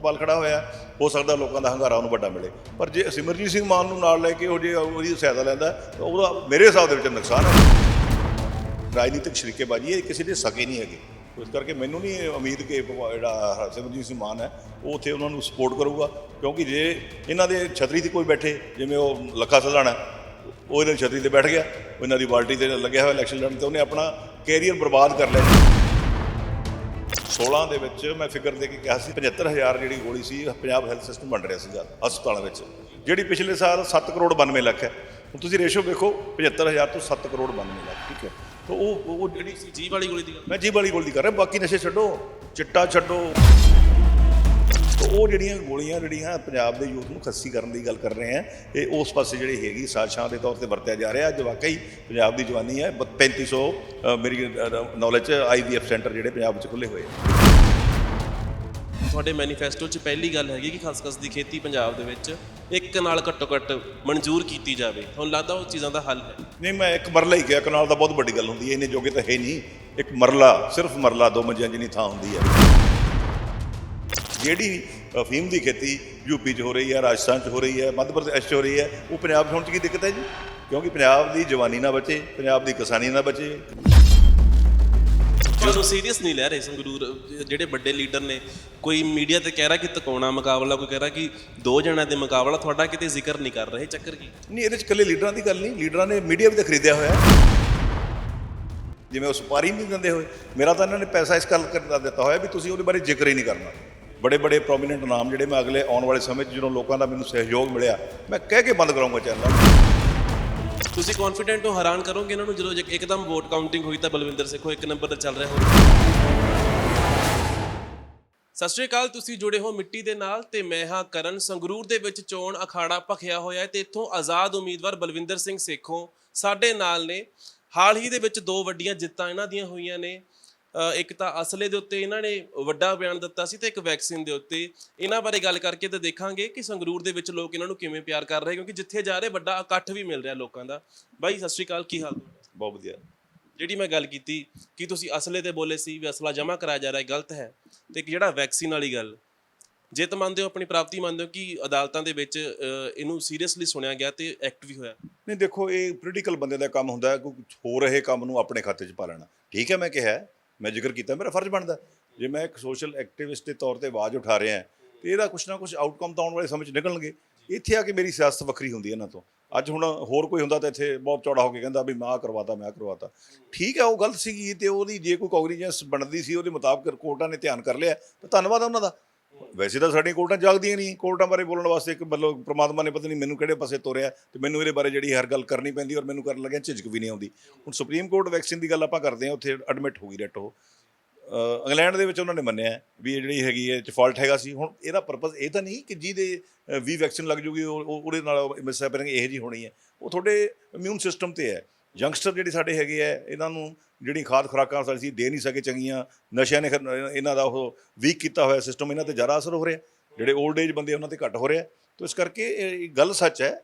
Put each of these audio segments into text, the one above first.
ਅਮਰਤਪਾਲ ਖੜਾ ਹੋਇਆ, ਹੋ ਸਕਦਾ ਲੋਕਾਂ ਦਾ ਹੰਗਾਰਾ ਉਹਨੂੰ ਵੱਡਾ ਮਿਲੇ। ਪਰ ਜੇ ਸਿਮਰਜੀਤ ਸਿੰਘ ਮਾਨ ਨੂੰ ਨਾਲ ਲੈ ਕੇ ਉਹ ਜੇ ਉਹਦੀ ਸਹਾਇਤਾ ਲੈਂਦਾ, ਤਾਂ ਉਹਦਾ ਮੇਰੇ ਹਿਸਾਬ ਦੇ ਵਿੱਚ ਨੁਕਸਾਨ ਹੈ। ਰਾਜਨੀਤਿਕ ਸ਼ਰੀਕੇਬਾਜ਼ੀ ਇਹ ਕਿਸੇ ਦੇ ਸਕੇ ਨਹੀਂ ਹੈਗੇ। ਇਸ ਕਰਕੇ ਮੈਨੂੰ ਨਹੀਂ ਉਮੀਦ ਕਿ ਜਿਹੜਾ ਸਿਮਰਜੀਤ ਸਿੰਘ ਮਾਨ ਹੈ, ਉਹ ਉੱਥੇ ਉਹਨਾਂ ਨੂੰ ਸਪੋਰਟ ਕਰੂਗਾ। ਕਿਉਂਕਿ ਜੇ ਇਹਨਾਂ ਦੇ ਛਤਰੀ ਤੇ ਕੋਈ ਬੈਠੇ, ਜਿਵੇਂ ਉਹ ਲੱਖਾ ਸਧਾਣਾ, ਉਹ ਇਹਨਾਂ ਦੀ ਛਤਰੀ ਤੇ ਬੈਠ ਗਿਆ, ਉਹ ਇਹਨਾਂ ਦੀ ਪਾਰਟੀ ਤੇ ਲੱਗਿਆ ਹੋਇਆ ਇਲੈਕਸ਼ਨ ਲੜਨ ਤੇ ਉਹਨੇ ਆਪਣਾ ਕੈਰੀਅਰ ਬਰਬਾਦ ਕਰ ਲਿਆ। 16 ਦੇ ਵਿੱਚ ਮੈਂ ਫਿਗਰ ਦੇ ਕੇ ਕਿਹਾ ਸੀ 75000 ਜਿਹੜੀ ਗੋਲੀ ਸੀ ਪੰਜਾਬ ਹੈਲਥ ਸਿਸਟਮ ਬਣ ਰਿਹਾ ਸੀਗਾ ਹਸਪਤਾਲਾਂ ਵਿੱਚ। ਜਿਹੜੀ ਪਿਛਲੇ ਸਾਲ 7 ਕਰੋੜ 92 ਲੱਖ ਹੈ। ਹੁਣ ਤੁਸੀਂ ਰੇਸ਼ੋ ਵੇਖੋ 75000 ਤੋਂ 7 ਕਰੋੜ 92 ਲੱਖ ਠੀਕ ਹੈ। ਤਾਂ ਉਹ ਉਹ ਜਿਹੜੀ ਜੀ ਵਾਲੀ ਗੋਲੀ ਦੀ ਮੈਂ ਜੀਬ ਵਾਲੀ ਗੋਲੀ ਦੀ ਕਰ ਰਿਹਾ ਬਾਕੀ ਨਸ਼ੇ ਛੱਡੋ ਚਿੱਟਾ ਛੱਡੋ। ਉਹ ਜਿਹੜੀਆਂ ਗੋਲੀਆਂ ਜਿਹੜੀਆਂ ਪੰਜਾਬ ਦੇ ਯੂਥ ਨੂੰ ਖੱਸੀ ਕਰਨ ਦੀ ਗੱਲ ਕਰ ਰਹੇ ਆ ਇਹ ਉਸ ਪਾਸੇ ਜਿਹੜੀ ਹੈਗੀ ਸਾਜ਼ਿਸ਼ਾਂ ਦੇ ਤੌਰ ਤੇ ਵਰਤਿਆ ਜਾ ਰਿਹਾ। ਅੱਜ ਵਾਕਈ ਪੰਜਾਬ ਦੀ ਜਵਾਨੀ ਹੈ ਬ- 3500 ਅ, ਮੇਰੀ ਨੌਲੇਜ ਆਈਵੀਐਫ ਸੈਂਟਰ ਜਿਹੜੇ ਪੰਜਾਬ ਵਿੱਚ ਖੁੱਲੇ ਹੋਏ ਤੁਹਾਡੇ ਮੈਨੀਫੈਸਟੋ 'ਚ ਪਹਿਲੀ ਗੱਲ ਹੈਗੀ ਕਿ ਖਸਖਸ ਦੀ ਖੇਤੀ ਪੰਜਾਬ ਦੇ ਵਿੱਚ ਇੱਕ ਨਾਲ ਘੱਟੋ ਘੱਟ ਮਨਜ਼ੂਰ ਕੀਤੀ ਜਾਵੇ। ਤੁਹਾਨੂੰ ਲੱਗਦਾ ਉਹ ਚੀਜ਼ਾਂ ਦਾ ਹੱਲ ਹੈ? ਨਹੀਂ ਮੈਂ ਇੱਕ ਮਰਲਾ ਹੀ ਕਿਹਾ ਕਨਾਲ ਦਾ ਬਹੁਤ ਵੱਡੀ ਗੱਲ ਹੁੰਦੀ ਹੈ ਇਹਨੇ ਜੋਗੇ ਤਾਂ ਹੈ ਨਹੀਂ। ਇੱਕ ਮਰਲਾ ਸਿਰਫ ਮਰਲਾ ਦੋ ਮੰਜਿਆਂ ਜਿੰਨੀ ਥਾਂ ਹੁੰਦੀ ਹੈ। ਜਿਹੜੀ ਅਫੀਮ ਦੀ ਖੇਤੀ ਯੂਪੀ 'ਚ ਹੋ ਰਹੀ ਹੈ ਰਾਜਸਥਾਨ 'ਚ ਹੋ ਰਹੀ ਹੈ ਮੱਧ ਪ੍ਰਦੇਸ਼ 'ਚ ਹੋ ਰਹੀ ਹੈ। ਉਹ ਪੰਜਾਬ 'ਚ ਹੋਣ 'ਚ ਕੀ ਦਿੱਕਤ ਹੈ ਜੀ? ਕਿਉਂਕਿ ਪੰਜਾਬ ਦੀ ਜਵਾਨੀ ਨਾ ਬਚੇ ਪੰਜਾਬ ਦੀ ਕਿਸਾਨੀ ਨਾ ਬਚੇ। ਤੁਹਾਨੂੰ ਸੀਰੀਅਸ ਨਹੀਂ ਲੈ ਰਹੇ ਸੰਗਰੂਰ ਜਿਹੜੇ ਵੱਡੇ ਲੀਡਰ ਨੇ ਕੋਈ ਮੀਡੀਆ ਤੇ ਕਹਿ ਰਿਹਾ ਕਿ ਤਕੋਣਾ ਮੁਕਾਬਲਾ ਕੋਈ ਕਹਿ ਰਿਹਾ ਕਿ ਦੋ ਜਣਿਆਂ ਦੇ ਮੁਕਾਬਲਾ ਤੁਹਾਡਾ ਕਿਤੇ ਜ਼ਿਕਰ ਨਹੀਂ ਕਰ ਰਹੇ ਚੱਕਰ ਕੀ? ਨਹੀਂ ਇਹਦੇ 'ਚ ਇਕੱਲੇ ਲੀਡਰਾਂ ਦੀ ਗੱਲ ਨਹੀਂ ਲੀਡਰਾਂ ਨੇ ਮੀਡੀਆ ਵੀ ਤਾਂ ਖਰੀਦਿਆ ਹੋਇਆ। ਜਿਵੇਂ ਉਹ ਸੁਪਾਰੀ ਨਹੀਂ ਦਿੰਦੇ ਹੋਏ। ਮੇਰਾ ਤਾਂ ਇਹਨਾਂ ਨੇ ਪੈਸਾ ਇਸ ਗੱਲ ਕਰ ਦਿੱਤਾ ਹੋਇਆ ਵੀ ਤੁਸੀਂ ਉਹਦੇ ਬਾਰੇ ਜ਼ਿਕਰ ਹੀ ਨਹੀਂ ਕਰਨਾ। ਬੜੇ ਬੜੇ ਪ੍ਰੋਮਿਨੈਂਟ ਨਾਮ ਜਿਹੜੇ ਮੈਂ ਅਗਲੇ ਆਉਣ ਵਾਲੇ ਸਮੇਂ 'ਚ ਜਦੋਂ ਲੋਕਾਂ ਦਾ ਮੈਨੂੰ ਸਹਿਯੋਗ ਮਿਲਿਆ, ਮੈਂ ਕਹਿ ਕੇ ਬੰਦ ਕਰਾਉਂਗਾ ਚੈਨਲ ਤੁਸੀਂ ਕੌਨਫੀਡੈਂਟ ਹੋ, ਹੈਰਾਨ ਕਰੋਗੇ ਇਹਨਾਂ ਨੂੰ ਜਦੋਂ ਜੇ ਇੱਕਦਮ ਵੋਟ ਕਾਊਂਟਿੰਗ ਹੋਈ ਤਾਂ ਬਲਵਿੰਦਰ ਸਿੱਖੋ ਇੱਕ ਨੰਬਰ ਤੇ ਚੱਲ ਰਿਹਾ ਹੋ ਸਤਿ ਸ਼੍ਰੀ ਅਕਾਲ, ਤੁਸੀਂ ਜੁੜੇ ਹੋ ਮਿੱਟੀ ਦੇ ਨਾਲ ਤੇ ਮੈਂ ਹਾਂ ਕਰਨ। ਸੰਗਰੂਰ ਦੇ ਵਿੱਚ ਚੋਣ ਅਖਾੜਾ ਭਖਿਆ ਹੋਇਆ ਹੈ ਤੇ ਇੱਥੋਂ ਆਜ਼ਾਦ ਉਮੀਦਵਾਰ ਬਲਵਿੰਦਰ ਸਿੰਘ ਸੇਖੋਂ ਸਾਡੇ ਨਾਲ ਨੇ। ਹਾਲ ਹੀ ਦੇ ਵਿੱਚ ਦੋ ਵੱਡੀਆਂ ਜਿੱਤਾਂ ਇਹਨਾਂ ਦੀਆਂ ਹੋਈਆਂ ਨੇ। ਇੱਕ ਤਾਂ ਅਸਲੇ ਦੇ ਉੱਤੇ ਇਹਨਾਂ ਨੇ ਵੱਡਾ ਬਿਆਨ ਦਿੱਤਾ ਸੀ ਤੇ ਇੱਕ ਵੈਕਸੀਨ ਦੇ ਉੱਤੇ। ਇਹਨਾਂ ਬਾਰੇ ਗੱਲ ਕਰਕੇ ਤੇ ਦੇਖਾਂਗੇ ਕਿ ਸੰਗਰੂਰ ਦੇ ਵਿੱਚ ਲੋਕ ਇਹਨਾਂ ਨੂੰ ਕਿਵੇਂ ਪਿਆਰ ਕਰ ਰਹੇ ਕਿਉਂਕਿ ਜਿੱਥੇ ਜਾ ਰਹੇ ਵੱਡਾ ਇਕੱਠ ਵੀ ਮਿਲ ਰਿਹਾ ਲੋਕਾਂ ਦਾ। ਬਾਈ ਸਤਿ ਸ਼੍ਰੀ ਅਕਾਲ ਕੀ ਹਾਲ? ਬਹੁਤ ਵਧੀਆ। ਜਿਹੜੀ ਮੈਂ ਗੱਲ ਕੀਤੀ ਕਿ ਤੁਸੀਂ ਅਸਲੇ ਤੇ ਬੋਲੇ ਸੀ ਵੀ ਅਸਲਾ ਜਮ੍ਹਾਂ ਕਰਾਇਆ ਜਾ ਰਿਹਾ ਹੈ ਗਲਤ ਹੈ। ਤੇ ਇੱਕ ਜਿਹੜਾ ਵੈਕਸੀਨ ਵਾਲੀ ਗੱਲ ਜਿੱਤ ਮੰਨਦੇ ਹੋ ਆਪਣੀ ਪ੍ਰਾਪਤੀ ਮੰਨਦੇ ਹੋ ਕਿ ਅਦਾਲਤਾਂ ਦੇ ਵਿੱਚ ਇਹਨੂੰ ਸੀਰੀਅਸਲੀ ਸੁਣਿਆ ਗਿਆ ਤੇ ਐਕਟ ਵੀ ਹੋਇਆ? ਨਹੀਂ ਦੇਖੋ ਇਹ ਪੋਲੀਟੀਕਲ ਬੰਦੇ ਦਾ ਕੰਮ ਹੁੰਦਾ ਹੈ ਕੋਈ ਕੁਛ ਹੋ ਰਹੇ ਕੰਮ ਨੂੰ ਆਪਣੇ ਖਾਤੇ 'ਚ ਪਾ ਲੈਣਾ। ਠੀਕ ਹੈ ਮੈਂ ਕਿਹਾ। ਮੈਂ ਜ਼ਿਕਰ ਕੀਤਾ, ਮੇਰਾ ਫਰਜ਼ ਬਣਦਾ। ਜੇ ਮੈਂ ਇੱਕ ਸੋਸ਼ਲ ਐਕਟਿਵਿਸਟ ਦੇ ਤੌਰ ਤੇ ਆਵਾਜ਼ ਉਠਾ ਰਿਹਾ ਹਾਂ, ਤੇ ਇਹਦਾ ਕੁਛ ਨਾ ਕੁਛ ਆਊਟਕਮ ਤਾਂ ਆਉਣ ਵਾਲੇ ਸਮੇਂ 'ਚ ਨਿਕਲਣਗੇ। ਇੱਥੇ ਆ ਕੇ ਮੇਰੀ ਸਿਆਸਤ ਵੱਖਰੀ ਹੁੰਦੀ ਹੈ ਇਹਨਾਂ ਤੋਂ। ਅੱਜ ਹੁਣ ਹੋਰ ਕੋਈ ਹੁੰਦਾ ਤਾਂ ਇੱਥੇ ਬਹੁਤ ਚੌੜਾ ਹੋ ਕੇ ਕਹਿੰਦਾ ਵੀ ਮੈਂ ਆਹ ਕਰਵਾਤਾ, ਮੈਂ ਆਹ ਕਰਵਾਤਾ। ਠੀਕ ਹੈ, ਉਹ ਗਲਤ ਸੀਗੀ ਤੇ ਉਹਦੀ ਜੇ ਕੋਈ ਕੋਗਨੀਜੈਂਸ ਬਣਦੀ ਸੀ, ਉਹਦੇ ਮੁਤਾਬਕ ਕੋਰਟਾਂ ਨੇ ਧਿਆਨ ਕਰ ਲਿਆ। ਤਾਂ ਧੰਨਵਾਦ ਉਹਨਾਂ ਦਾ। ਵੈਸੇ ਤਾਂ ਸਾਡੀਆਂ ਕੋਰਟਾਂ ਜਾਗਦੀਆਂ ਨਹੀਂ, ਕੋਰਟਾਂ ਬਾਰੇ ਬੋਲਣ ਵਾਸਤੇ ਇੱਕ ਮਤਲਬ ਪ੍ਰਮਾਤਮਾ ਨੇ ਪਤਾ ਨਹੀਂ ਮੈਨੂੰ ਕਿਹੜੇ ਪਾਸੇ ਤੋਰਿਆ ਤੇ ਮੈਨੂੰ ਇਹਦੇ ਬਾਰੇ ਜਿਹੜੀ ਹਰ ਗੱਲ ਕਰਨੀ ਪੈਂਦੀ ਔਰ ਮੈਨੂੰ ਕਰਨ ਲੱਗਿਆ ਝਿਜਕ ਵੀ ਨਹੀਂ ਆਉਂਦੀ। ਹੁਣ ਸੁਪਰੀਮ ਕੋਰਟ ਵੈਕਸੀਨ ਦੀ ਗੱਲ ਆਪਾਂ ਕਰਦੇ ਹਾਂ, ਉੱਥੇ ਐਡਮਿਟ ਹੋ ਗਈ ਰੈਟ ਉਹ। ਇੰਗਲੈਂਡ ਦੇ ਵਿੱਚ ਉਹਨਾਂ ਨੇ ਮੰਨਿਆ ਵੀ ਇਹ ਜਿਹੜੀ ਹੈਗੀ ਹੈ ਚ ਫਾਲਟ ਹੈਗਾ ਸੀ। ਹੁਣ ਇਹਦਾ ਪਰਪਸ ਇਹ ਤਾਂ ਨਹੀਂ ਕਿ ਜਿਹਦੇ ਵੀ ਵੈਕਸੀਨ ਲੱਗ ਜੂਗੀ, ਉਹ ਉਹਦੇ ਨਾਲ ਮਿਸਹੈਪਨਿੰਗ ਇਹ ਜੀ ਹੋਣੀ ਹੈ। ਉਹ ਤੁਹਾਡੇ ਇਮਿਊਨ ਸਿਸਟਮ ਤੇ ਹੈ। ਯੰਗਸਟਰ ਜਿਹੜੇ ਸਾਡੇ ਹੈਗੇ ਆ ਇਹਨਾਂ ਨੂੰ ਜਿਹੜੀ ਖਾਦ ਖੁਰਾਕਾਂ ਅਸੀਂ ਦੇ ਨਹੀਂ ਸਕੇ ਚੰਗੀਆਂ, ਨਸ਼ਿਆਂ ਨੇ ਖਰ- ਇਹਨਾਂ ਦਾ ਉਹ ਵੀਕ ਕੀਤਾ ਹੋਇਆ ਸਿਸਟਮ ਇਹਨਾਂ ਤੇ ਜ਼ਿਆਦਾ ਅਸਰ ਹੋ ਰਿਹਾ। ਜਿਹੜੇ 올ਡ ਏਜ ਬੰਦੇ ਉਹਨਾਂ ਤੇ ਘੱਟ ਹੋ ਰਿਹਾ। ਤੋ ਇਸ ਕਰਕੇ ਇਹ ਗੱਲ ਸੱਚ ਹੈ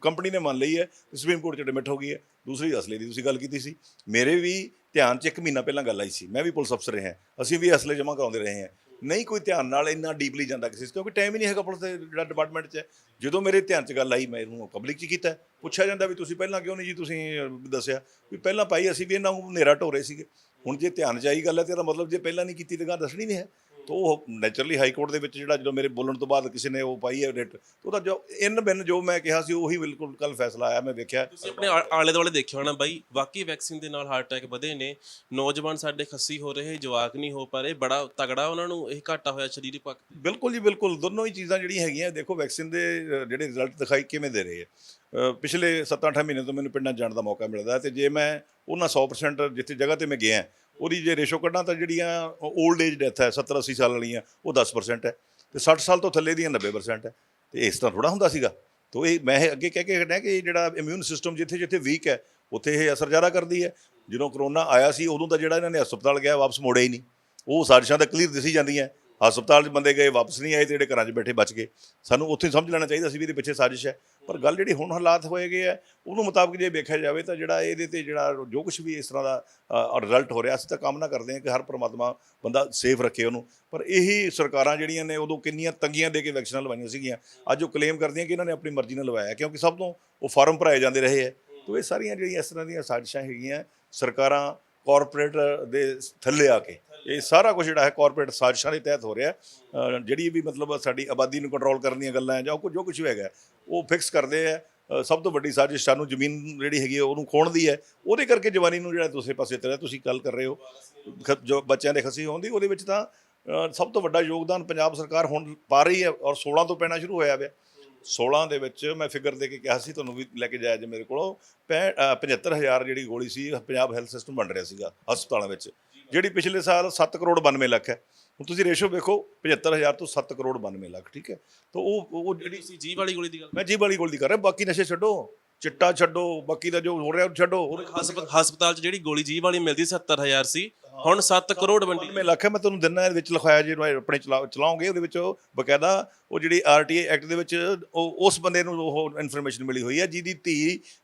ਕੰਪਨੀ ਨੇ ਮੰਨ ਲਈ ਹੈ ਸੁਪਰੀਮ ਕੋਰਟ ਚ ਐਡਮਿਟ ਹੋ ਗਈ ਹੈ। ਦੂਸਰੀ ਅਸਲੇ ਦੀ ਤੁਸੀਂ ਗੱਲ ਕੀਤੀ ਸੀ। ਮੇਰੇ ਵੀ ਧਿਆਨ 'ਚ ਇੱਕ ਮਹੀਨਾ ਪਹਿਲਾਂ ਗੱਲ ਆਈ ਸੀ। ਮੈਂ ਵੀ ਪੁਲਿਸ ਅਫਸਰ ਰਿਹਾ। ਅਸੀਂ ਵੀ ਅਸਲੇ ਜਮ੍ਹਾਂ ਕਰਾਉਂਦੇ ਰਹੇ ਹਾਂ। ਨਹੀਂ ਕੋਈ ਧਿਆਨ ਨਾਲ ਇੰਨਾ ਡੀਪਲੀ ਜਾਂਦਾ ਕਿਸੇ 'ਚ, ਕਿਉਂਕਿ ਟਾਈਮ ਹੀ ਨਹੀਂ ਹੈਗਾ ਪੁਲਿਸ ਦੇ ਜਿਹੜਾ ਡਿਪਾਰਟਮੈਂਟ 'ਚ। ਜਦੋਂ ਮੇਰੇ ਧਿਆਨ 'ਚ ਗੱਲ ਆਈ, ਮੈਂ ਇਹਨੂੰ ਪਬਲਿਕ 'ਚ ਕੀਤਾ। ਪੁੱਛਿਆ ਜਾਂਦਾ ਵੀ ਤੁਸੀਂ ਪਹਿਲਾਂ ਕਿਉਂ ਨਹੀਂ ਜੀ ਤੁਸੀਂ ਦੱਸਿਆ? ਵੀ ਪਹਿਲਾਂ ਭਾਈ ਅਸੀਂ ਵੀ ਇਹਨਾਂ ਨੂੰ ਹਨੇਰਾ ਢੋ ਰਹੇ ਸੀਗੇ। ਹੁਣ ਜੇ ਧਿਆਨ 'ਚ ਆਈ ਗੱਲ ਹੈ ਤੇ ਇਹਦਾ ਮਤਲਬ ਜੇ ਪਹਿਲਾਂ ਨਹੀਂ ਕੀਤੀ ਤਾਂ ਗੱਲ ਦੱਸਣੀ ਨਹੀਂ ਹੈ। ਤਾਂ ਉਹ ਨੇਚਰਲੀ ਹਾਈ ਕੋਰਟ ਦੇ ਵਿੱਚ ਜਿਹੜਾ ਜਦੋਂ ਮੇਰੇ ਬੋਲਣ ਤੋਂ ਬਾਅਦ ਕਿਸੇ ਨੇ ਉਹ ਪਾਈ ਹੈ ਰਿਟ ਉਹਦਾ ਜੋ ਇਨ ਬਿਨ ਜੋ ਮੈਂ ਕਿਹਾ ਸੀ ਉਹੀ ਬਿਲਕੁਲ ਕੱਲ ਫੈਸਲਾ ਆਇਆ ਮੈਂ ਵੇਖਿਆ। ਤੁਸੀਂ ਆਪਣੇ ਆਲੇ ਦੁਆਲੇ ਦੇਖਿਆ ਹੋਣਾ ਬਾਈ ਵਾਕਈ ਵੈਕਸੀਨ ਦੇ ਨਾਲ ਹਾਰਟ ਅਟੈਕ ਵਧੇ ਨੇ ਨੌਜਵਾਨ ਸਾਡੇ ਖੱਸੀ ਹੋ ਰਹੇ ਜਵਾਕ ਨਹੀਂ ਹੋ ਪਾ ਰਹੇ ਬੜਾ ਤਗੜਾ ਉਹਨਾਂ ਨੂੰ ਇਹ ਘਾਟਾ ਹੋਇਆ ਸਰੀਰਕ ਪੱਖ। ਬਿਲਕੁਲ ਜੀ ਬਿਲਕੁਲ ਦੋਨੋਂ ਹੀ ਚੀਜ਼ਾਂ ਜਿਹੜੀਆਂ ਹੈਗੀਆਂ ਦੇਖੋ ਵੈਕਸੀਨ ਦੇ ਜਿਹੜੇ ਰਿਜ਼ਲਟ ਦਿਖਾਈ ਕਿਵੇਂ ਦੇ ਰਹੇ ਆ ਪਿਛਲੇ 7-8 ਮਹੀਨੇ ਤੋਂ ਮੈਨੂੰ ਪਿੰਡਾਂ ਜਾਣ ਦਾ ਮੌਕਾ ਮਿਲਦਾ ਤੇ ਜੇ ਮੈਂ ਉਹਨਾਂ 100% ਜਿੱਥੇ ਜਗ੍ਹਾ ਤੇ ਮੈਂ ਗਿਆ, ਉਹਦੀ ਜੇ ਰੇਸ਼ੋ ਕੱਢਾਂ ਤਾਂ ਜਿਹੜੀਆਂ 올ਡ ਏਜ ਡੈਥ ਹੈ 70-80 ਸਾਲ ਵਾਲੀਆਂ, ਉਹ 10% ਹੈ ਤੇ 60 ਸਾਲ ਤੋਂ ਥੱਲੇ ਦੀਆਂ 90% ਹੈ ਤੇ ਇਸ ਤਰ੍ਹਾਂ ਥੋੜਾ ਹੁੰਦਾ ਸੀਗਾ। ਤੋ ਇਹ ਮੈਂ ਇਹ ਅੱਗੇ ਕਹਿ ਕੇ ਹਟਿਆ ਕਿ ਇਹ ਜਿਹੜਾ ਇਮਿਊਨ ਸਿਸਟਮ ਜਿੱਥੇ ਜਿੱਥੇ ਵੀਕ ਹੈ, ਉੱਥੇ ਇਹ ਅਸਰ ਜ਼ਿਆਦਾ ਕਰਦੀ ਹੈ। ਜਦੋਂ ਕਰੋਨਾ ਆਇਆ ਸੀ, ਉਦੋਂ ਤਾਂ ਜਿਹੜਾ ਇਹਨਾਂ ਨੇ ਹਸਪਤਾਲ ਗਿਆ, ਵਾਪਸ ਮੋੜਿਆ ਹੀ ਨਹੀਂ। ਉਹ ਸਾਜ਼ਿਸ਼ਾਂ ਤਾਂ ਕਲੀਅਰ ਦਿਸੀ ਜਾਂਦੀਆਂ। ਹਸਪਤਾਲ 'ਚ ਬੰਦੇ ਗਏ, ਵਾਪਸ ਨਹੀਂ ਆਏ ਤੇ ਜਿਹੜੇ ਘਰਾਂ 'ਚ ਬੈਠੇ ਬਚ ਗਏ। ਸਾਨੂੰ ਉੱਥੇ ਹੀ ਸਮਝ ਲੈਣਾ ਚਾਹੀਦਾ ਸੀ ਵੀ ਇਹਦੇ ਪਿੱਛੇ ਸਾਜ਼ਿਸ਼ ਹੈ। ਪਰ ਗੱਲ ਜਿਹੜੀ ਹੁਣ ਹਾਲਾਤ ਹੋਏ ਗਏ ਆ ਉਹਨੂੰ ਮੁਤਾਬਕ ਜੇ ਵੇਖਿਆ ਜਾਵੇ ਤਾਂ ਜਿਹੜਾ ਇਹਦੇ ਤੇ ਜਿਹੜਾ ਜੋ ਕੁਝ ਵੀ ਇਸ ਤਰ੍ਹਾਂ ਦਾ ਰਿਜ਼ਲਟ ਹੋ ਰਿਹਾ, ਅਸੀਂ ਤਾਂ ਕਾਮਨਾ ਕਰਦੇ ਹਾਂ ਕਿ ਹਰ ਪ੍ਰਮਾਤਮਾ ਬੰਦਾ ਸੇਫ ਰੱਖੇ ਉਹਨੂੰ। ਪਰ ਇਹੀ ਸਰਕਾਰਾਂ ਜਿਹੜੀਆਂ ਨੇ, ਉਦੋਂ ਕਿੰਨੀਆਂ ਤੰਗੀਆਂ ਦੇ ਕੇ ਵੈਕਸੀਨਾਂ ਲਵਾਈਆਂ ਸੀਗੀਆਂ। ਅੱਜ ਉਹ ਕਲੇਮ ਕਰਦੀਆਂ ਕਿ ਇਹਨਾਂ ਨੇ ਆਪਣੀ ਮਰਜ਼ੀ ਨਾਲ ਲਵਾਇਆ, ਕਿਉਂਕਿ ਸਭ ਤੋਂ ਉਹ ਫਾਰਮ ਭਰਾਏ ਜਾਂਦੇ ਰਹੇ ਹੈ। ਤੋ ਇਹ ਸਾਰੀਆਂ ਜਿਹੜੀਆਂ ਇਸ ਤਰ੍ਹਾਂ ਦੀਆਂ ਸਾਜ਼ਿਸ਼ਾਂ ਹੈਗੀਆਂ, ਸਰਕਾਰਾਂ ਕਾਰਪੋਰੇਟ ਦੇ ਥੱਲੇ ਆ ਕੇ। ਇਹ ਸਾਰਾ ਕੁਝ ਜਿਹੜਾ ਹੈ ਕਾਰਪੋਰੇਟ ਸਾਜ਼ਿਸ਼ਾਂ ਦੇ ਤਹਿਤ ਹੋ ਰਿਹਾ ਜਿਹੜੀ ਵੀ ਮਤਲਬ ਸਾਡੀ ਆਬਾਦੀ ਨੂੰ ਕੰਟਰੋਲ ਕਰਨ ਦੀਆਂ ਗੱਲਾਂ ਹੈ ਜਾਂ ਕੁਝ ਜੋ ਕੁਝ ਵੀ ਹੈਗਾ, ਉਹ ਫਿਕਸ ਕਰਦੇ ਆ ਸਭ ਤੋਂ ਵੱਡੀ ਸਾਜ਼ਿਸ਼ ਸਾਨੂੰ ਜ਼ਮੀਨ ਜਿਹੜੀ ਹੈਗੀ ਹੈ, ਉਹਨੂੰ ਖੋਣ ਦੀ ਹੈ। ਉਹਦੇ ਕਰਕੇ ਜਵਾਨੀ ਨੂੰ ਜਿਹੜਾ ਦੂਸਰੇ ਪਾਸੇ ਤਰਿਆ, ਤੁਸੀਂ ਗੱਲ ਕਰ ਰਹੇ ਹੋ। ਖ- ਜੋ ਬੱਚਿਆਂ ਦੇ ਖਸੀ ਹੋਣ ਦੀ, ਉਹਦੇ ਵਿੱਚ ਤਾਂ ਸਭ ਤੋਂ ਵੱਡਾ ਯੋਗਦਾਨ ਪੰਜਾਬ ਸਰਕਾਰ ਹੁਣ ਪਾ ਰਹੀ ਹੈ ਔਰ 16 ਤੋਂ ਪੈਣਾ ਸ਼ੁਰੂ ਹੋਇਆ ਪਿਆ। 16 ਦੇ ਵਿੱਚ ਮੈਂ ਫਿਗਰ ਦੇ ਕੇ ਕਿਹਾ ਸੀ ਤੁਹਾਨੂੰ ਵੀ ਲੈ ਕੇ ਜਾਇਆ ਜੇ ਮੇਰੇ ਕੋਲੋਂ। ਪੈ- ਅਹ 75000 ਜਿਹੜੀ ਗੋਲੀ ਸੀ ਪੰਜਾਬ ਹੈਲਥ ਸਿਸਟਮ ਬਣ ਰਿਹਾ ਸੀਗਾ ਹਸਪਤਾਲਾਂ ਵਿੱਚ ਜਿਹੜੀ ਪਿਛਲੇ ਸਾਲ 7 ਕਰੋੜ 92 ਲੱਖ ਹੈ। ਹੁਣ ਤੁਸੀਂ ਰੇਸ਼ੋ ਵੇਖੋ 75000 ਤੋਂ 7 ਕਰੋੜ 92 ਲੱਖ ਠੀਕ ਹੈ? ਤਾਂ ਉਹ ਉਹ ਜਿਹੜੀ ਤੁਸੀਂ ਜੀ ਵਾਲੀ ਗੋਲੀ ਦੀ ਗੱਲ। ਮੈਂ ਜੀਬ ਵਾਲੀ ਗੋਲੀ ਦੀ ਕਰ ਰਿਹਾ ਬਾਕੀ ਨਸ਼ੇ ਛੱਡੋ ਚਿੱਟਾ ਛੱਡੋ ਬਾਕੀ ਦਾ ਜੋ ਹੋ ਰਿਹਾ ਉਹ ਛੱਡੋ। ਹਸਪਤਾਲ 'ਚ ਜਿਹੜੀ ਗੋਲੀ ਜੀ ਵਾਲੀ ਮਿਲਦੀ 70000 ਸੀ ਹੁਣ 7 ਕਰੋੜ ਵੰਡੀ 92 ਲੱਖ ਹੈ ਮੈਂ ਤੁਹਾਨੂੰ ਦਿੰਦਾ ਇਹਦੇ ਵਿੱਚ ਲਿਖਾਇਆ ਜਿਹਨੂੰ ਆਪਣੇ ਚਲਾ- ਚਲਾਓਗੇ ਉਹਦੇ ਵਿੱਚ ਉਹ ਬਕਾਇਦਾ ਉਹ ਜਿਹੜੀ ਆਰਟੀਏ ਐਕਟ ਦੇ ਵਿੱਚ ਉਹ ਉਸ ਬੰਦੇ ਨੂੰ ਉਹ ਇਨਫੋਰਮੇਸ਼ਨ ਮਿਲੀ ਹੋਈ ਹੈ ਜਿਹਦੀ ਧੀ